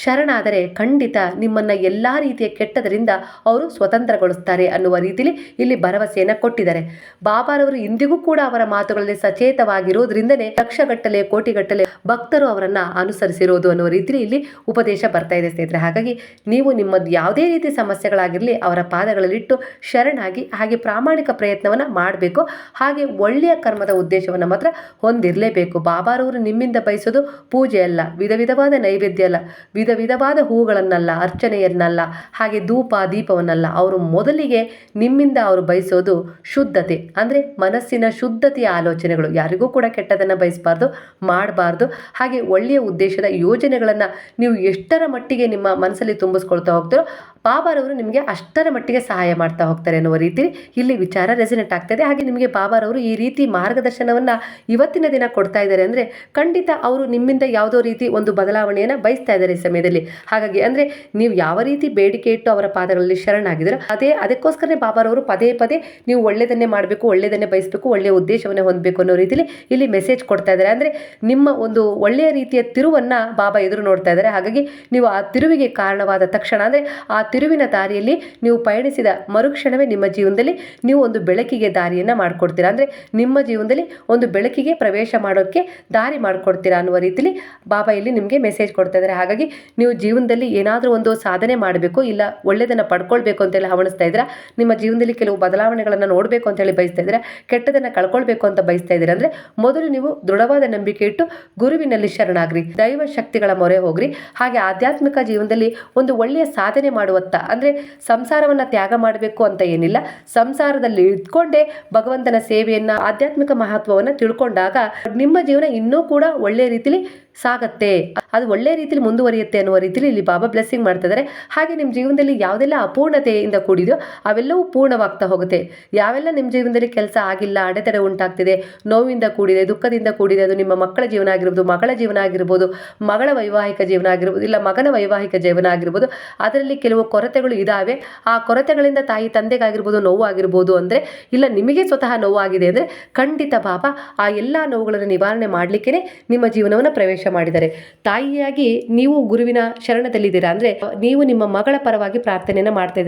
ಶರಣಾದರೆ ಖಂಡಿತ ನಿಮ್ಮನ್ನು ಎಲ್ಲ ರೀತಿಯ ಕೆಟ್ಟದರಿಂದ ಅವರು ಸ್ವತಂತ್ರಗೊಳಿಸ್ತಾರೆ ಅನ್ನುವ ರೀತಿಯಲ್ಲಿ ಇಲ್ಲಿ ಭರವಸೆಯನ್ನು ಕೊಟ್ಟಿದ್ದಾರೆ. ಬಾಬಾರವರು ಇಂದಿಗೂ ಕೂಡ ಅವರ ಮಾತುಗಳಲ್ಲಿ ಸಚೇತವಾಗಿರೋದ್ರಿಂದನೇ ಲಕ್ಷಗಟ್ಟಲೆ, ಕೋಟಿಗಟ್ಟಲೆ ಭಕ್ತರು ಅವರನ್ನ ಅನುಸರಿಸಿರೋದು ಅನ್ನುವ ರೀತಿಯಲ್ಲಿ ಇಲ್ಲಿ ಉಪದೇಶ ಬರ್ತಾ ಇದೆ ಸ್ನೇಹಿತರೆ. ಹಾಗಾಗಿ ನೀವು ನಿಮ್ಮದು ಯಾವುದೇ ರೀತಿ ಸಮಸ್ಯೆಗಳಾಗಿರಲಿ, ಅವರ ಪಾದಗಳಲ್ಲಿಟ್ಟು ಶರಣಾಗಿ ಹಾಗೆ ಪ್ರಾಮಾಣಿಕ ಪ್ರಯತ್ನವನ್ನು ಮಾಡಬೇಕು. ಹಾಗೆ ಒಳ್ಳೆಯ ಕರ್ಮದ ಉದ್ದೇಶವನ್ನು ಮಾತ್ರ ಹೊಂದಿರಲೇಬೇಕು. ಬಾಬಾರವರು ನಿಮ್ಮಿಂದ ಬಯಸೋದು ಪೂಜೆ ಅಲ್ಲ ವಿಧ ವಿಧವಾದ ನೈವೇದ್ಯ ಅಲ್ಲ ವಿಧ ವಿಧವಾದ ಹೂಗಳನ್ನಲ್ಲ, ಅರ್ಚನೆಯನ್ನಲ್ಲ, ಹಾಗೆ ಧೂಪ, ದೀಪವನ್ನಲ್ಲ. ಅವರು ಮೊದಲಿಗೆ ನಿಮ್ಮಿಂದ ಅವರು ಬಯಸೋದು ಶುದ್ಧತೆ, ಅಂದರೆ ಮನಸ್ಸಿನ ಶುದ್ಧತೆಯ ಆಲೋಚನೆಗಳು. ಯಾರಿಗೂ ಕೂಡ ಕೆಟ್ಟದನ್ನು ಬಯಸಬಾರ್ದು, ಮಾಡಬಾರ್ದು. ಹಾಗೆ ಒಳ್ಳೆಯ ಉದ್ದೇಶದ ಯೋಜನೆಗಳನ್ನು ನೀವು ಎಷ್ಟರ ಮಟ್ಟಿಗೆ ನಿಮ್ಮ ಮನಸ್ಸಲ್ಲಿ ತುಂಬಿಸ್ಕೊಳ್ತಾ ಹೋಗ್ತೀರೋ ಬಾಬಾರವರು ನಿಮಗೆ ಅಷ್ಟರ ಮಟ್ಟಿಗೆ ಸಹಾಯ ಮಾಡ್ತಾ ಹೋಗ್ತಾರೆ ಅನ್ನುವ ರೀತಿ ಇಲ್ಲಿ ವಿಚಾರ ರೆಸಿನೆಂಟ್ ಆಗ್ತದೆ ಹಾಗೆ ನಿಮಗೆ ಬಾಬಾರವರು ಈ ರೀತಿ ಮಾರ್ಗದರ್ಶನವನ್ನು ಇವತ್ತಿನ ದಿನ ಕೊಡ್ತಾ ಇದ್ದಾರೆ ಅಂದರೆ ಖಂಡಿತ ಅವರು ನಿಮ್ಮಿಂದ ಯಾವುದೋ ರೀತಿ ಒಂದು ಬದಲಾವಣೆಯನ್ನು ಬಯಸ್ತಾ ಇದ್ದಾರೆ ಈ ಸಮಯದಲ್ಲಿ. ಹಾಗಾಗಿ ಅಂದರೆ ನೀವು ಯಾವ ರೀತಿ ಬೇಡಿಕೆ ಇಟ್ಟು ಅವರ ಪಾದಗಳಲ್ಲಿ ಶರಣಾಗಿದ್ದೀರೋ ಅದೇ ಅದಕ್ಕೋಸ್ಕರನೇ ಬಾಬಾರವರು ಪದೇ ಪದೇ ನೀವು ಒಳ್ಳೆಯದನ್ನೇ ಮಾಡಬೇಕು, ಒಳ್ಳೆಯದನ್ನೇ ಬಯಸಬೇಕು, ಒಳ್ಳೆಯ ಉದ್ದೇಶವನ್ನೇ ಹೊಂದಬೇಕು ಅನ್ನೋ ರೀತಿಯಲ್ಲಿ ಇಲ್ಲಿ ಮೆಸೇಜ್ ಕೊಡ್ತಾ ಇದ್ದಾರೆ. ಅಂದರೆ ನಿಮ್ಮ ಒಂದು ಒಳ್ಳೆಯ ರೀತಿಯ ತಿರುವನ್ನು ಬಾಬಾ ಎದುರು ನೋಡ್ತಾ ಇದ್ದಾರೆ. ಹಾಗಾಗಿ ನೀವು ಆ ತಿರುವಿಗೆ ಕಾರಣವಾದ ತಕ್ಷಣ ಅಂದರೆ ಆ ತಿರುವಿನ ದಾರಿಯಲ್ಲಿ ನೀವು ಪಯಣಿಸಿದ ಮರುಕ್ಷಣವೇ ನಿಮ್ಮ ಜೀವನದಲ್ಲಿ ನೀವು ಒಂದು ಬೆಳಕಿಗೆ ದಾರಿಯನ್ನು ಮಾಡಿಕೊಡ್ತೀರಾ? ಅಂದರೆ ನಿಮ್ಮ ಜೀವನದಲ್ಲಿ ಒಂದು ಬೆಳಕಿಗೆ ಪ್ರವೇಶ ಮಾಡೋಕ್ಕೆ ದಾರಿ ಮಾಡಿಕೊಡ್ತೀರಾ ಅನ್ನುವ ರೀತಿಯಲ್ಲಿ ಬಾಬಾ ಇಲ್ಲಿ ನಿಮಗೆ ಮೆಸೇಜ್ ಕೊಡ್ತಾ ಇದ್ದಾರೆ. ಹಾಗಾಗಿ ನೀವು ಜೀವನದಲ್ಲಿ ಏನಾದರೂ ಒಂದು ಸಾಧನೆ ಮಾಡಬೇಕು, ಇಲ್ಲ ಒಳ್ಳೆಯದನ್ನು ಪಡ್ಕೊಳ್ಬೇಕು ಅಂತೇಳಿ ಹವಣಿಸ್ತಾ ಇದ್ದೀರಾ? ನಿಮ್ಮ ಜೀವನದಲ್ಲಿ ಕೆಲವು ಬದಲಾವಣೆಗಳನ್ನು ನೋಡಬೇಕು ಅಂತ ಹೇಳಿ ಬಯಸ್ತಾ ಇದ್ದೀರಾ? ಕೆಟ್ಟದನ್ನು ಕಳ್ಕೊಳ್ಬೇಕು ಅಂತ ಬಯಸ್ತಾ ಇದ್ದೀರಾ? ಅಂದರೆ ಮೊದಲು ನೀವು ದೃಢವಾದ ನಂಬಿಕೆ ಇಟ್ಟು ಗುರುವಿನಲ್ಲಿ ಶರಣಾಗ್ರಿ, ದೈವ ಶಕ್ತಿಗಳ ಮೊರೆ ಹೋಗ್ರಿ. ಹಾಗೆ ಆಧ್ಯಾತ್ಮಿಕ ಜೀವನದಲ್ಲಿ ಒಂದು ಒಳ್ಳೆಯ ಸಾಧನೆ ಮಾಡುವತ್ತ ಅಂದರೆ ಸಂಸಾರವನ್ನು ತ್ಯಾಗ ಮಾಡಬೇಕು ಅಂತ ಏನಿಲ್ಲ. ಸಂಸಾರದಲ್ಲಿ ಇದ್ಕೊಂಡೇ ಭಗವಂತನ ಸೇವೆಯನ್ನು, ಆಧ್ಯಾತ್ಮಿಕ ಮಹತ್ವವನ್ನು ತಿಳ್ಕೊಂಡಾಗ ನಿಮ್ಮ ಜೀವನ ಇನ್ನೂ ಕೂಡ ಒಳ್ಳೆಯ ರೀತಿಲಿ ಸಾಗತ್ತೆ. ಅದು ಒಳ್ಳೆ ರೀತಿಲಿ ಮುಂದುವರಿಯುತ್ತೆ ಅನ್ನುವ ರೀತಿಲಿ ಇಲ್ಲಿ ಬಾಬಾ ಬ್ಲೆಸ್ಸಿಂಗ್ ಮಾಡ್ತಾ ಇದ್ದಾರೆ ಹಾಗೆ ನಿಮ್ಮ ಜೀವನದಲ್ಲಿ ಯಾವುದೆಲ್ಲ ಅಪೂರ್ಣತೆಯಿಂದ ಕೂಡಿದೆಯೋ ಅವೆಲ್ಲವೂ ಪೂರ್ಣವಾಗ್ತಾ ಹೋಗುತ್ತೆ. ಯಾವೆಲ್ಲ ನಿಮ್ಮ ಜೀವನದಲ್ಲಿ ಕೆಲಸ ಆಗಿಲ್ಲ, ಅಡೆತಡೆ ಉಂಟಾಗ್ತಿದೆ, ನೋವಿಂದ ಕೂಡಿದೆ, ದುಃಖದಿಂದ ಕೂಡಿದೆ, ಅದು ನಿಮ್ಮ ಮಕ್ಕಳ ಜೀವನ ಆಗಿರ್ಬೋದು, ಮಗಳ ಜೀವನ ಆಗಿರ್ಬೋದು, ಮಗಳ ವೈವಾಹಿಕ ಜೀವನ ಆಗಿರ್ಬೋದು, ಇಲ್ಲ ಮಗನ ವೈವಾಹಿಕ ಜೀವನ ಆಗಿರ್ಬೋದು, ಅದರಲ್ಲಿ ಕೆಲವು ಕೊರತೆಗಳು ಇದಾವೆ. ಆ ಕೊರತೆಗಳಿಂದ ತಾಯಿ ತಂದೆಗಾಗಿರ್ಬೋದು, ನೋವು ಆಗಿರ್ಬೋದು ಅಂದರೆ, ಇಲ್ಲ ನಿಮಗೆ ಸ್ವತಃ ನೋವಾಗಿದೆ ಅಂದರೆ ಖಂಡಿತ ಬಾಬಾ, ಆ ಎಲ್ಲ ನೋವುಗಳನ್ನು ನಿವಾರಣೆ ಮಾಡಲಿಕ್ಕೆ ನಿಮ್ಮ ಜೀವನವನ್ನು ಪ್ರವೇಶ ಮಾಡಿದ್ದಾರೆ ತಾಯಿಯಾಗಿ ನೀವು ಗುರುವಿನ ಶರಣದಲ್ಲಿದ್ದೀರಾ? ಅಂದರೆ, ನೀವು ನಿಮ್ಮ ಮಗಳ ಪರವಾಗಿ ಪ್ರಾರ್ಥನೆಯನ್ನು ಮಾಡ್ತಾ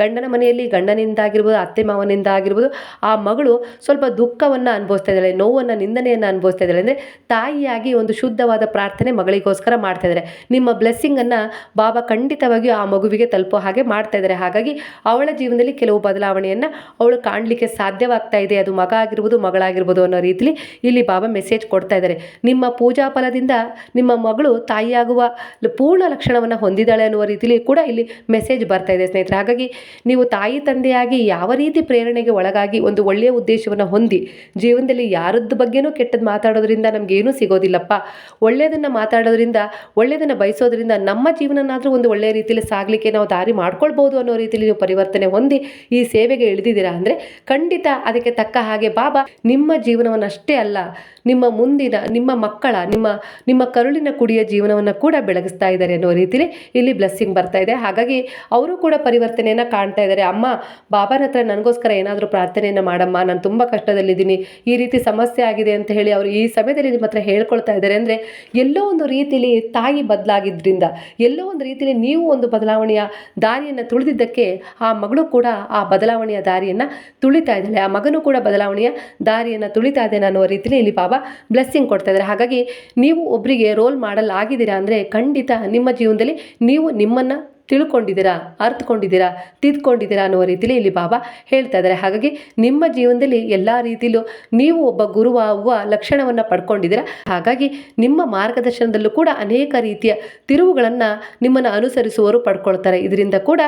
ಗಂಡನ ಮನೆಯಲ್ಲಿ ಗಂಡನಿಂದ ಆಗಿರ್ಬೋದು ಅತ್ತೆ ಮಾವನಿಂದ ಆಗಿರ್ಬೋದು ಆ ಮಗಳು ಸ್ವಲ್ಪ ದುಃಖವನ್ನು ಅನುಭವಿಸ್ತಾ ಇದ್ದಾಳೆ, ನೋವನ್ನು, ನಿಂದನೆಯನ್ನು ಅನುಭವಿಸ್ತಾ ಇದ್ದಾಳೆ. ಅಂದರೆ, ತಾಯಿಯಾಗಿ ಒಂದು ಶುದ್ಧವಾದ ಪ್ರಾರ್ಥನೆ ಮಗಳಿಗೋಸ್ಕರ ಮಾಡ್ತಾ ಇದ್ದಾರೆ. ನಿಮ್ಮ ಬ್ಲೆಸ್ಸಿಂಗನ್ನು ಬಾಬಾ ಖಂಡಿತವಾಗಿಯೂ ಆ ಮಗುವಿಗೆ ತಲುಪೋ ಹಾಗೆ ಮಾಡ್ತಾ ಇದ್ದಾರೆ. ಹಾಗಾಗಿ, ಅವಳ ಜೀವನದಲ್ಲಿ ಕೆಲವು ಬದಲಾವಣೆಯನ್ನು ಅವಳು ಕಾಣಲಿಕ್ಕೆ ಸಾಧ್ಯವಾಗ್ತಾ ಇದೆ. ಅದು ಮಗ ಆಗಿರ್ಬೋದು, ಮಗಳಾಗಿರ್ಬೋದು ಅನ್ನೋ ರೀತಿಲಿ ಇಲ್ಲಿ ಬಾಬಾ ಮೆಸೇಜ್ ಕೊಡ್ತಾ ಇದ್ದಾರೆ. ನಿಮ್ಮ ಪೂಜಾ ಫಲದಿಂದ ನಿಮ್ಮ ಮಗಳು ತಾಯಿಯಾಗುವ ಪೂರ್ಣ ಲಕ್ಷಣವನ್ನು ಹೊಂದಿದ್ದಾಳೆ ಅನ್ನುವ ರೀತಿಯಲ್ಲಿ ಕೂಡ ಇಲ್ಲಿ ಮೆಸೇಜ್ ಬರ್ತಾ ಇದೆ ಸ್ನೇಹಿತರೆ. ಹಾಗಾಗಿ ನೀವು ತಾಯಿ ತಂದೆಯಾಗಿ ಯಾವ ರೀತಿ ಪ್ರೇರಣೆಗೆ ಒಳಗಾಗಿ ಒಂದು ಒಳ್ಳೆಯ ಉದ್ದೇಶವನ್ನು ಹೊಂದಿ ಜೀವನದಲ್ಲಿ ಯಾರದ್ದು ಬಗ್ಗೆನೂ ಕೆಟ್ಟದ್ದು ಮಾತಾಡೋದ್ರಿಂದ ನಮಗೇನೂ ಸಿಗೋದಿಲ್ಲಪ್ಪ. ಒಳ್ಳೆಯದನ್ನು ಮಾತಾಡೋದ್ರಿಂದ, ಒಳ್ಳೆಯದನ್ನು ಬಯಸೋದ್ರಿಂದ ನಮ್ಮ ಜೀವನನಾದರೂ ಒಂದು ಒಳ್ಳೆಯ ರೀತಿಯಲ್ಲಿ ಸಾಗಲಿಕ್ಕೆ ನಾವು ದಾರಿ ಮಾಡ್ಕೊಳ್ಬೋದು ಅನ್ನೋ ರೀತಿಯಲ್ಲಿ ನೀವು ಪರಿವರ್ತನೆ ಹೊಂದಿ ಈ ಸೇವೆಗೆ ಇಳಿದಿದ್ದೀರಾ ಅಂದರೆ ಖಂಡಿತ ಅದಕ್ಕೆ ತಕ್ಕ ಹಾಗೆ ಬಾಬಾ ನಿಮ್ಮ ಜೀವನವನ್ನಷ್ಟೇ ಅಲ್ಲ ನಿಮ್ಮ ಮುಂದಿನ, ನಿಮ್ಮ ಮಕ್ಕಳ, ನಿಮ್ಮ ನಿಮ್ಮ ಕರುಳಿನ ಕುಡಿಯ ಜೀವನವನ್ನು ಕೂಡ ಬೆಳಗಿಸ್ತಾ ಇದ್ದಾರೆ ಅನ್ನೋ ರೀತಿಲಿ ಇಲ್ಲಿ ಬ್ಲೆಸ್ಸಿಂಗ್ ಬರ್ತಾ ಇದೆ. ಹಾಗಾಗಿ ಅವರು ಕೂಡ ಪರಿವರ್ತನೆಯನ್ನು ಕಾಣ್ತಾ ಇದ್ದಾರೆ. ಅಮ್ಮ, ಬಾಬಾನ ಹತ್ರ ನನಗೋಸ್ಕರ ಏನಾದರೂ ಪ್ರಾರ್ಥನೆಯನ್ನು ಮಾಡಮ್ಮ. ನಾನು ತುಂಬ ಕಷ್ಟದಲ್ಲಿದ್ದೀನಿ. ಈ ರೀತಿ ಸಮಸ್ಯೆ ಆಗಿದೆ ಅಂತ ಹೇಳಿ ಅವರು ಈ ಸಮಯದಲ್ಲಿ ನಿಮ್ಮ ಹತ್ರ ಹೇಳ್ಕೊಳ್ತಾ ಇದ್ದಾರೆ ಅಂದರೆ ಎಲ್ಲೋ ಒಂದು ರೀತಿಲಿ ತಾಯಿ ಬದಲಾಗಿದ್ದರಿಂದ ಎಲ್ಲೋ ಒಂದು ರೀತಿಲಿ ನೀವು ಒಂದು ಬದಲಾವಣೆಯ ದಾರಿಯನ್ನು ತುಳಿದಿದ್ದಕ್ಕೆ ಆ ಮಗಳು ಕೂಡ ಆ ಬದಲಾವಣೆಯ ದಾರಿಯನ್ನು ತುಳಿತಾ ಇದ್ದಾಳೆ. ಆ ಮಗನೂ ಕೂಡ ಬದಲಾವಣೆಯ ದಾರಿಯನ್ನು ತುಳಿತಾ ಇದ್ದಾನೆ ಅನ್ನೋ ರೀತಿಲಿ ಇಲ್ಲಿ ಬಾಬಾ ಬ್ಲೆಸ್ಸಿಂಗ್ ಕೊಡ್ತಾ ಇದ್ದಾರೆ. ಹಾಗಾಗಿ ನೀವು ಒಬ್ಬರಿಗೆ ರೋಲ್ ಮಾಡಲ್ ಆಗಿದ್ದೀರಾ ಅಂದರೆ ಖಂಡಿತ ನಿಮ್ಮ ಜೀವನದಲ್ಲಿ ನೀವು ನಿಮ್ಮನ್ನು ತಿಳ್ಕೊಂಡಿದ್ದೀರಾ ಅರ್ಥಕೊಂಡಿದ್ದೀರಾ ತಿದ್ಕೊಂಡಿದ್ದೀರಾ ಅನ್ನುವ ರೀತಿಯಲ್ಲಿ ಇಲ್ಲಿ ಬಾಬಾ ಹೇಳ್ತಾ ಇದ್ದಾರೆ. ಹಾಗಾಗಿ ನಿಮ್ಮ ಜೀವನದಲ್ಲಿ ಎಲ್ಲ ರೀತಿಯಲ್ಲೂ ನೀವು ಒಬ್ಬ ಗುರುವಾಗುವ ಲಕ್ಷಣವನ್ನು ಪಡ್ಕೊಂಡಿದ್ದೀರಾ. ಹಾಗಾಗಿ ನಿಮ್ಮ ಮಾರ್ಗದರ್ಶನದಲ್ಲೂ ಕೂಡ ಅನೇಕ ರೀತಿಯ ತಿರುವುಗಳನ್ನು ನಿಮ್ಮನ್ನು ಅನುಸರಿಸುವವರು ಪಡ್ಕೊಳ್ತಾರೆ. ಇದರಿಂದ ಕೂಡ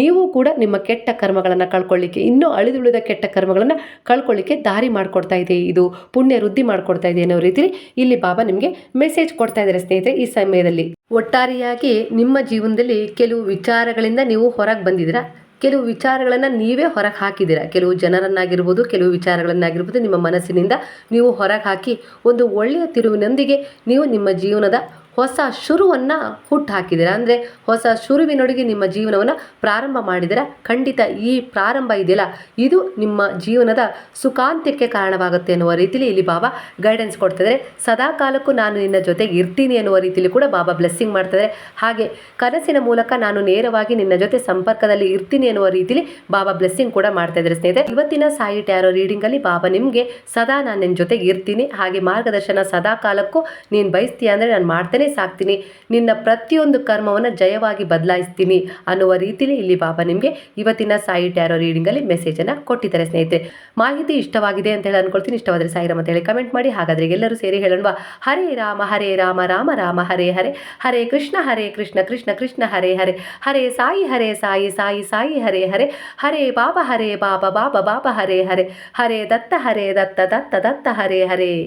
ನೀವು ಕೂಡ ನಿಮ್ಮ ಕೆಟ್ಟ ಕರ್ಮಗಳನ್ನು ಕಳ್ಕೊಳ್ಳಿಕ್ಕೆ, ಇನ್ನೂ ಅಳಿದುಳಿದ ಕೆಟ್ಟ ಕರ್ಮಗಳನ್ನು ಕಳ್ಕೊಳ್ಳಿಕ್ಕೆ ದಾರಿ ಮಾಡಿಕೊಡ್ತಾ ಇದೆ. ಇದು ಪುಣ್ಯ ವೃದ್ಧಿ ಮಾಡಿಕೊಡ್ತಾ ಇದೆ ಅನ್ನೋ ರೀತಿಯಲ್ಲಿ ಇಲ್ಲಿ ಬಾಬಾ ನಿಮಗೆ ಮೆಸೇಜ್ ಕೊಡ್ತಾ ಇದ್ದಾರೆ ಸ್ನೇಹಿತರೆ ಈ ಸಮಯದಲ್ಲಿ. ಒಟ್ಟಾರೆಯಾಗಿ ನಿಮ್ಮ ಜೀವನದಲ್ಲಿ ಕೆಲವು ವಿಚಾರಗಳಿಂದ ನೀವು ಹೊರಗೆ ಬಂದಿದ್ದೀರಾ? ಕೆಲವು ವಿಚಾರಗಳನ್ನು ನೀವೇ ಹೊರಗೆ ಹಾಕಿದ್ದೀರಾ? ಕೆಲವು ಜನರನ್ನಾಗಿರ್ಬೋದು, ಕೆಲವು ವಿಚಾರಗಳನ್ನಾಗಿರ್ಬೋದು ನಿಮ್ಮ ಮನಸ್ಸಿನಿಂದ ನೀವು ಹೊರಗೆ ಹಾಕಿ ಒಂದು ಒಳ್ಳೆಯ ತಿರುವಿನೊಂದಿಗೆ ನೀವು ನಿಮ್ಮ ಜೀವನದ ಹೊಸ ಶುರುವನ್ನು ಹುಟ್ಟು ಹಾಕಿದ್ದೀರಾ ಅಂದರೆ ಹೊಸ ಶುರುವಿನೊಳಗೆ ನಿಮ್ಮ ಜೀವನವನ್ನು ಪ್ರಾರಂಭ ಮಾಡಿದರೆ ಖಂಡಿತ ಈ ಪ್ರಾರಂಭ ಇದೆಯಲ್ಲ. ಇದು ನಿಮ್ಮ ಜೀವನದ ಸುಖಾಂತ್ಯಕ್ಕೆ ಕಾರಣವಾಗುತ್ತೆ ಅನ್ನುವ ರೀತಿಲಿ ಇಲ್ಲಿ ಬಾಬಾ ಗೈಡೆನ್ಸ್ ಕೊಡ್ತಿದ್ದಾರೆ. ಸದಾ ಕಾಲಕ್ಕೂ ನಾನು ನಿನ್ನ ಜೊತೆಗೆ ಇರ್ತೀನಿ ಅನ್ನುವ ರೀತಿಲಿ ಕೂಡ ಬಾಬಾ ಬ್ಲೆಸ್ಸಿಂಗ್ ಮಾಡ್ತಿದ್ದಾರೆ. ಹಾಗೆ ಕನಸಿನ ಮೂಲಕ ನಾನು ನೇರವಾಗಿ ನಿನ್ನ ಜೊತೆ ಸಂಪರ್ಕದಲ್ಲಿ ಇರ್ತೀನಿ ಅನ್ನುವ ರೀತಿಲಿ ಬಾಬಾ ಬ್ಲೆಸ್ಸಿಂಗ್ ಕೂಡ ಮಾಡ್ತಾ ಇದ್ದಾರೆ ಸ್ನೇಹಿತರೆ. ಇವತ್ತಿನ ಸಾಯಿ ಟ್ಯಾರೋ ರೀಡಿಂಗಲ್ಲಿ ಬಾಬಾ ನಿಮಗೆ ಸದಾ ನಾನು ನಿನ್ನ ಜೊತೆಗೆ ಇರ್ತೀನಿ. ಹಾಗೆ ಮಾರ್ಗದರ್ಶನ ಸದಾ ಕಾಲಕ್ಕೂ ನೀನು ಬಯಸ್ತೀಯ ಅಂದರೆ ನಾನು ಮಾಡ್ತೇನೆ. ಸಾಕ್ತೀನಿ. ನಿನ್ನ ಪ್ರತಿಯೊಂದು ಕರ್ಮವನ್ನು ಜಯವಾಗಿ ಬದಲಾಯಿಸ್ತೀನಿ ಅನ್ನುವ ರೀತಿಲಿ ಇಲ್ಲಿ ಬಾಬಾ ನಿಮಗೆ ಇವತ್ತಿನ ಸಾಯಿ ಟ್ಯಾರೋ ರೀಡಿಂಗಲ್ಲಿ ಮೆಸೇಜನ್ನು ಕೊಟ್ಟಿದ್ದಾರೆ ಸ್ನೇಹಿತರೆ. ಮಾಹಿತಿ ಇಷ್ಟವಾಗಿದೆ ಅಂತ ಹೇಳಿ ಅನ್ಕೊಳ್ತೀನಿ. ಇಷ್ಟವಾದರೆ ಸಾಯಿರಾಮ್ ಅಂತ ಹೇಳಿ ಕಮೆಂಟ್ ಮಾಡಿ. ಹಾಗಾದರೆ ಎಲ್ಲರೂ ಸೇರಿ ಹೇಳೋಣ ಹರೇ ರಾಮ ಹರೇ ರಾಮ ರಾಮ ರಾಮ, ಹರೇ ಹರೇ. ಹರೇ ಕೃಷ್ಣ ಹರೇ ಕೃಷ್ಣ ಕೃಷ್ಣ ಕೃಷ್ಣ, ಹರೇ ಹರೇ. ಹರೇ ಸಾಯಿ ಹರೇ ಸಾಯಿ ಸಾಯಿ ಸಾಯಿ, ಹರೇ ಹರೇ. ಹರೇ ಬಾಬಾ ಹರೇ ಬಾಬಾ ಬಾಬಾ ಬಾಬಾ, ಹರೇ ಹರೇ. ಹರೇ ದತ್ತ ಹರೇ ದತ್ತ ದತ್ತ ದತ್ತ, ಹರೇ ಹರೇ.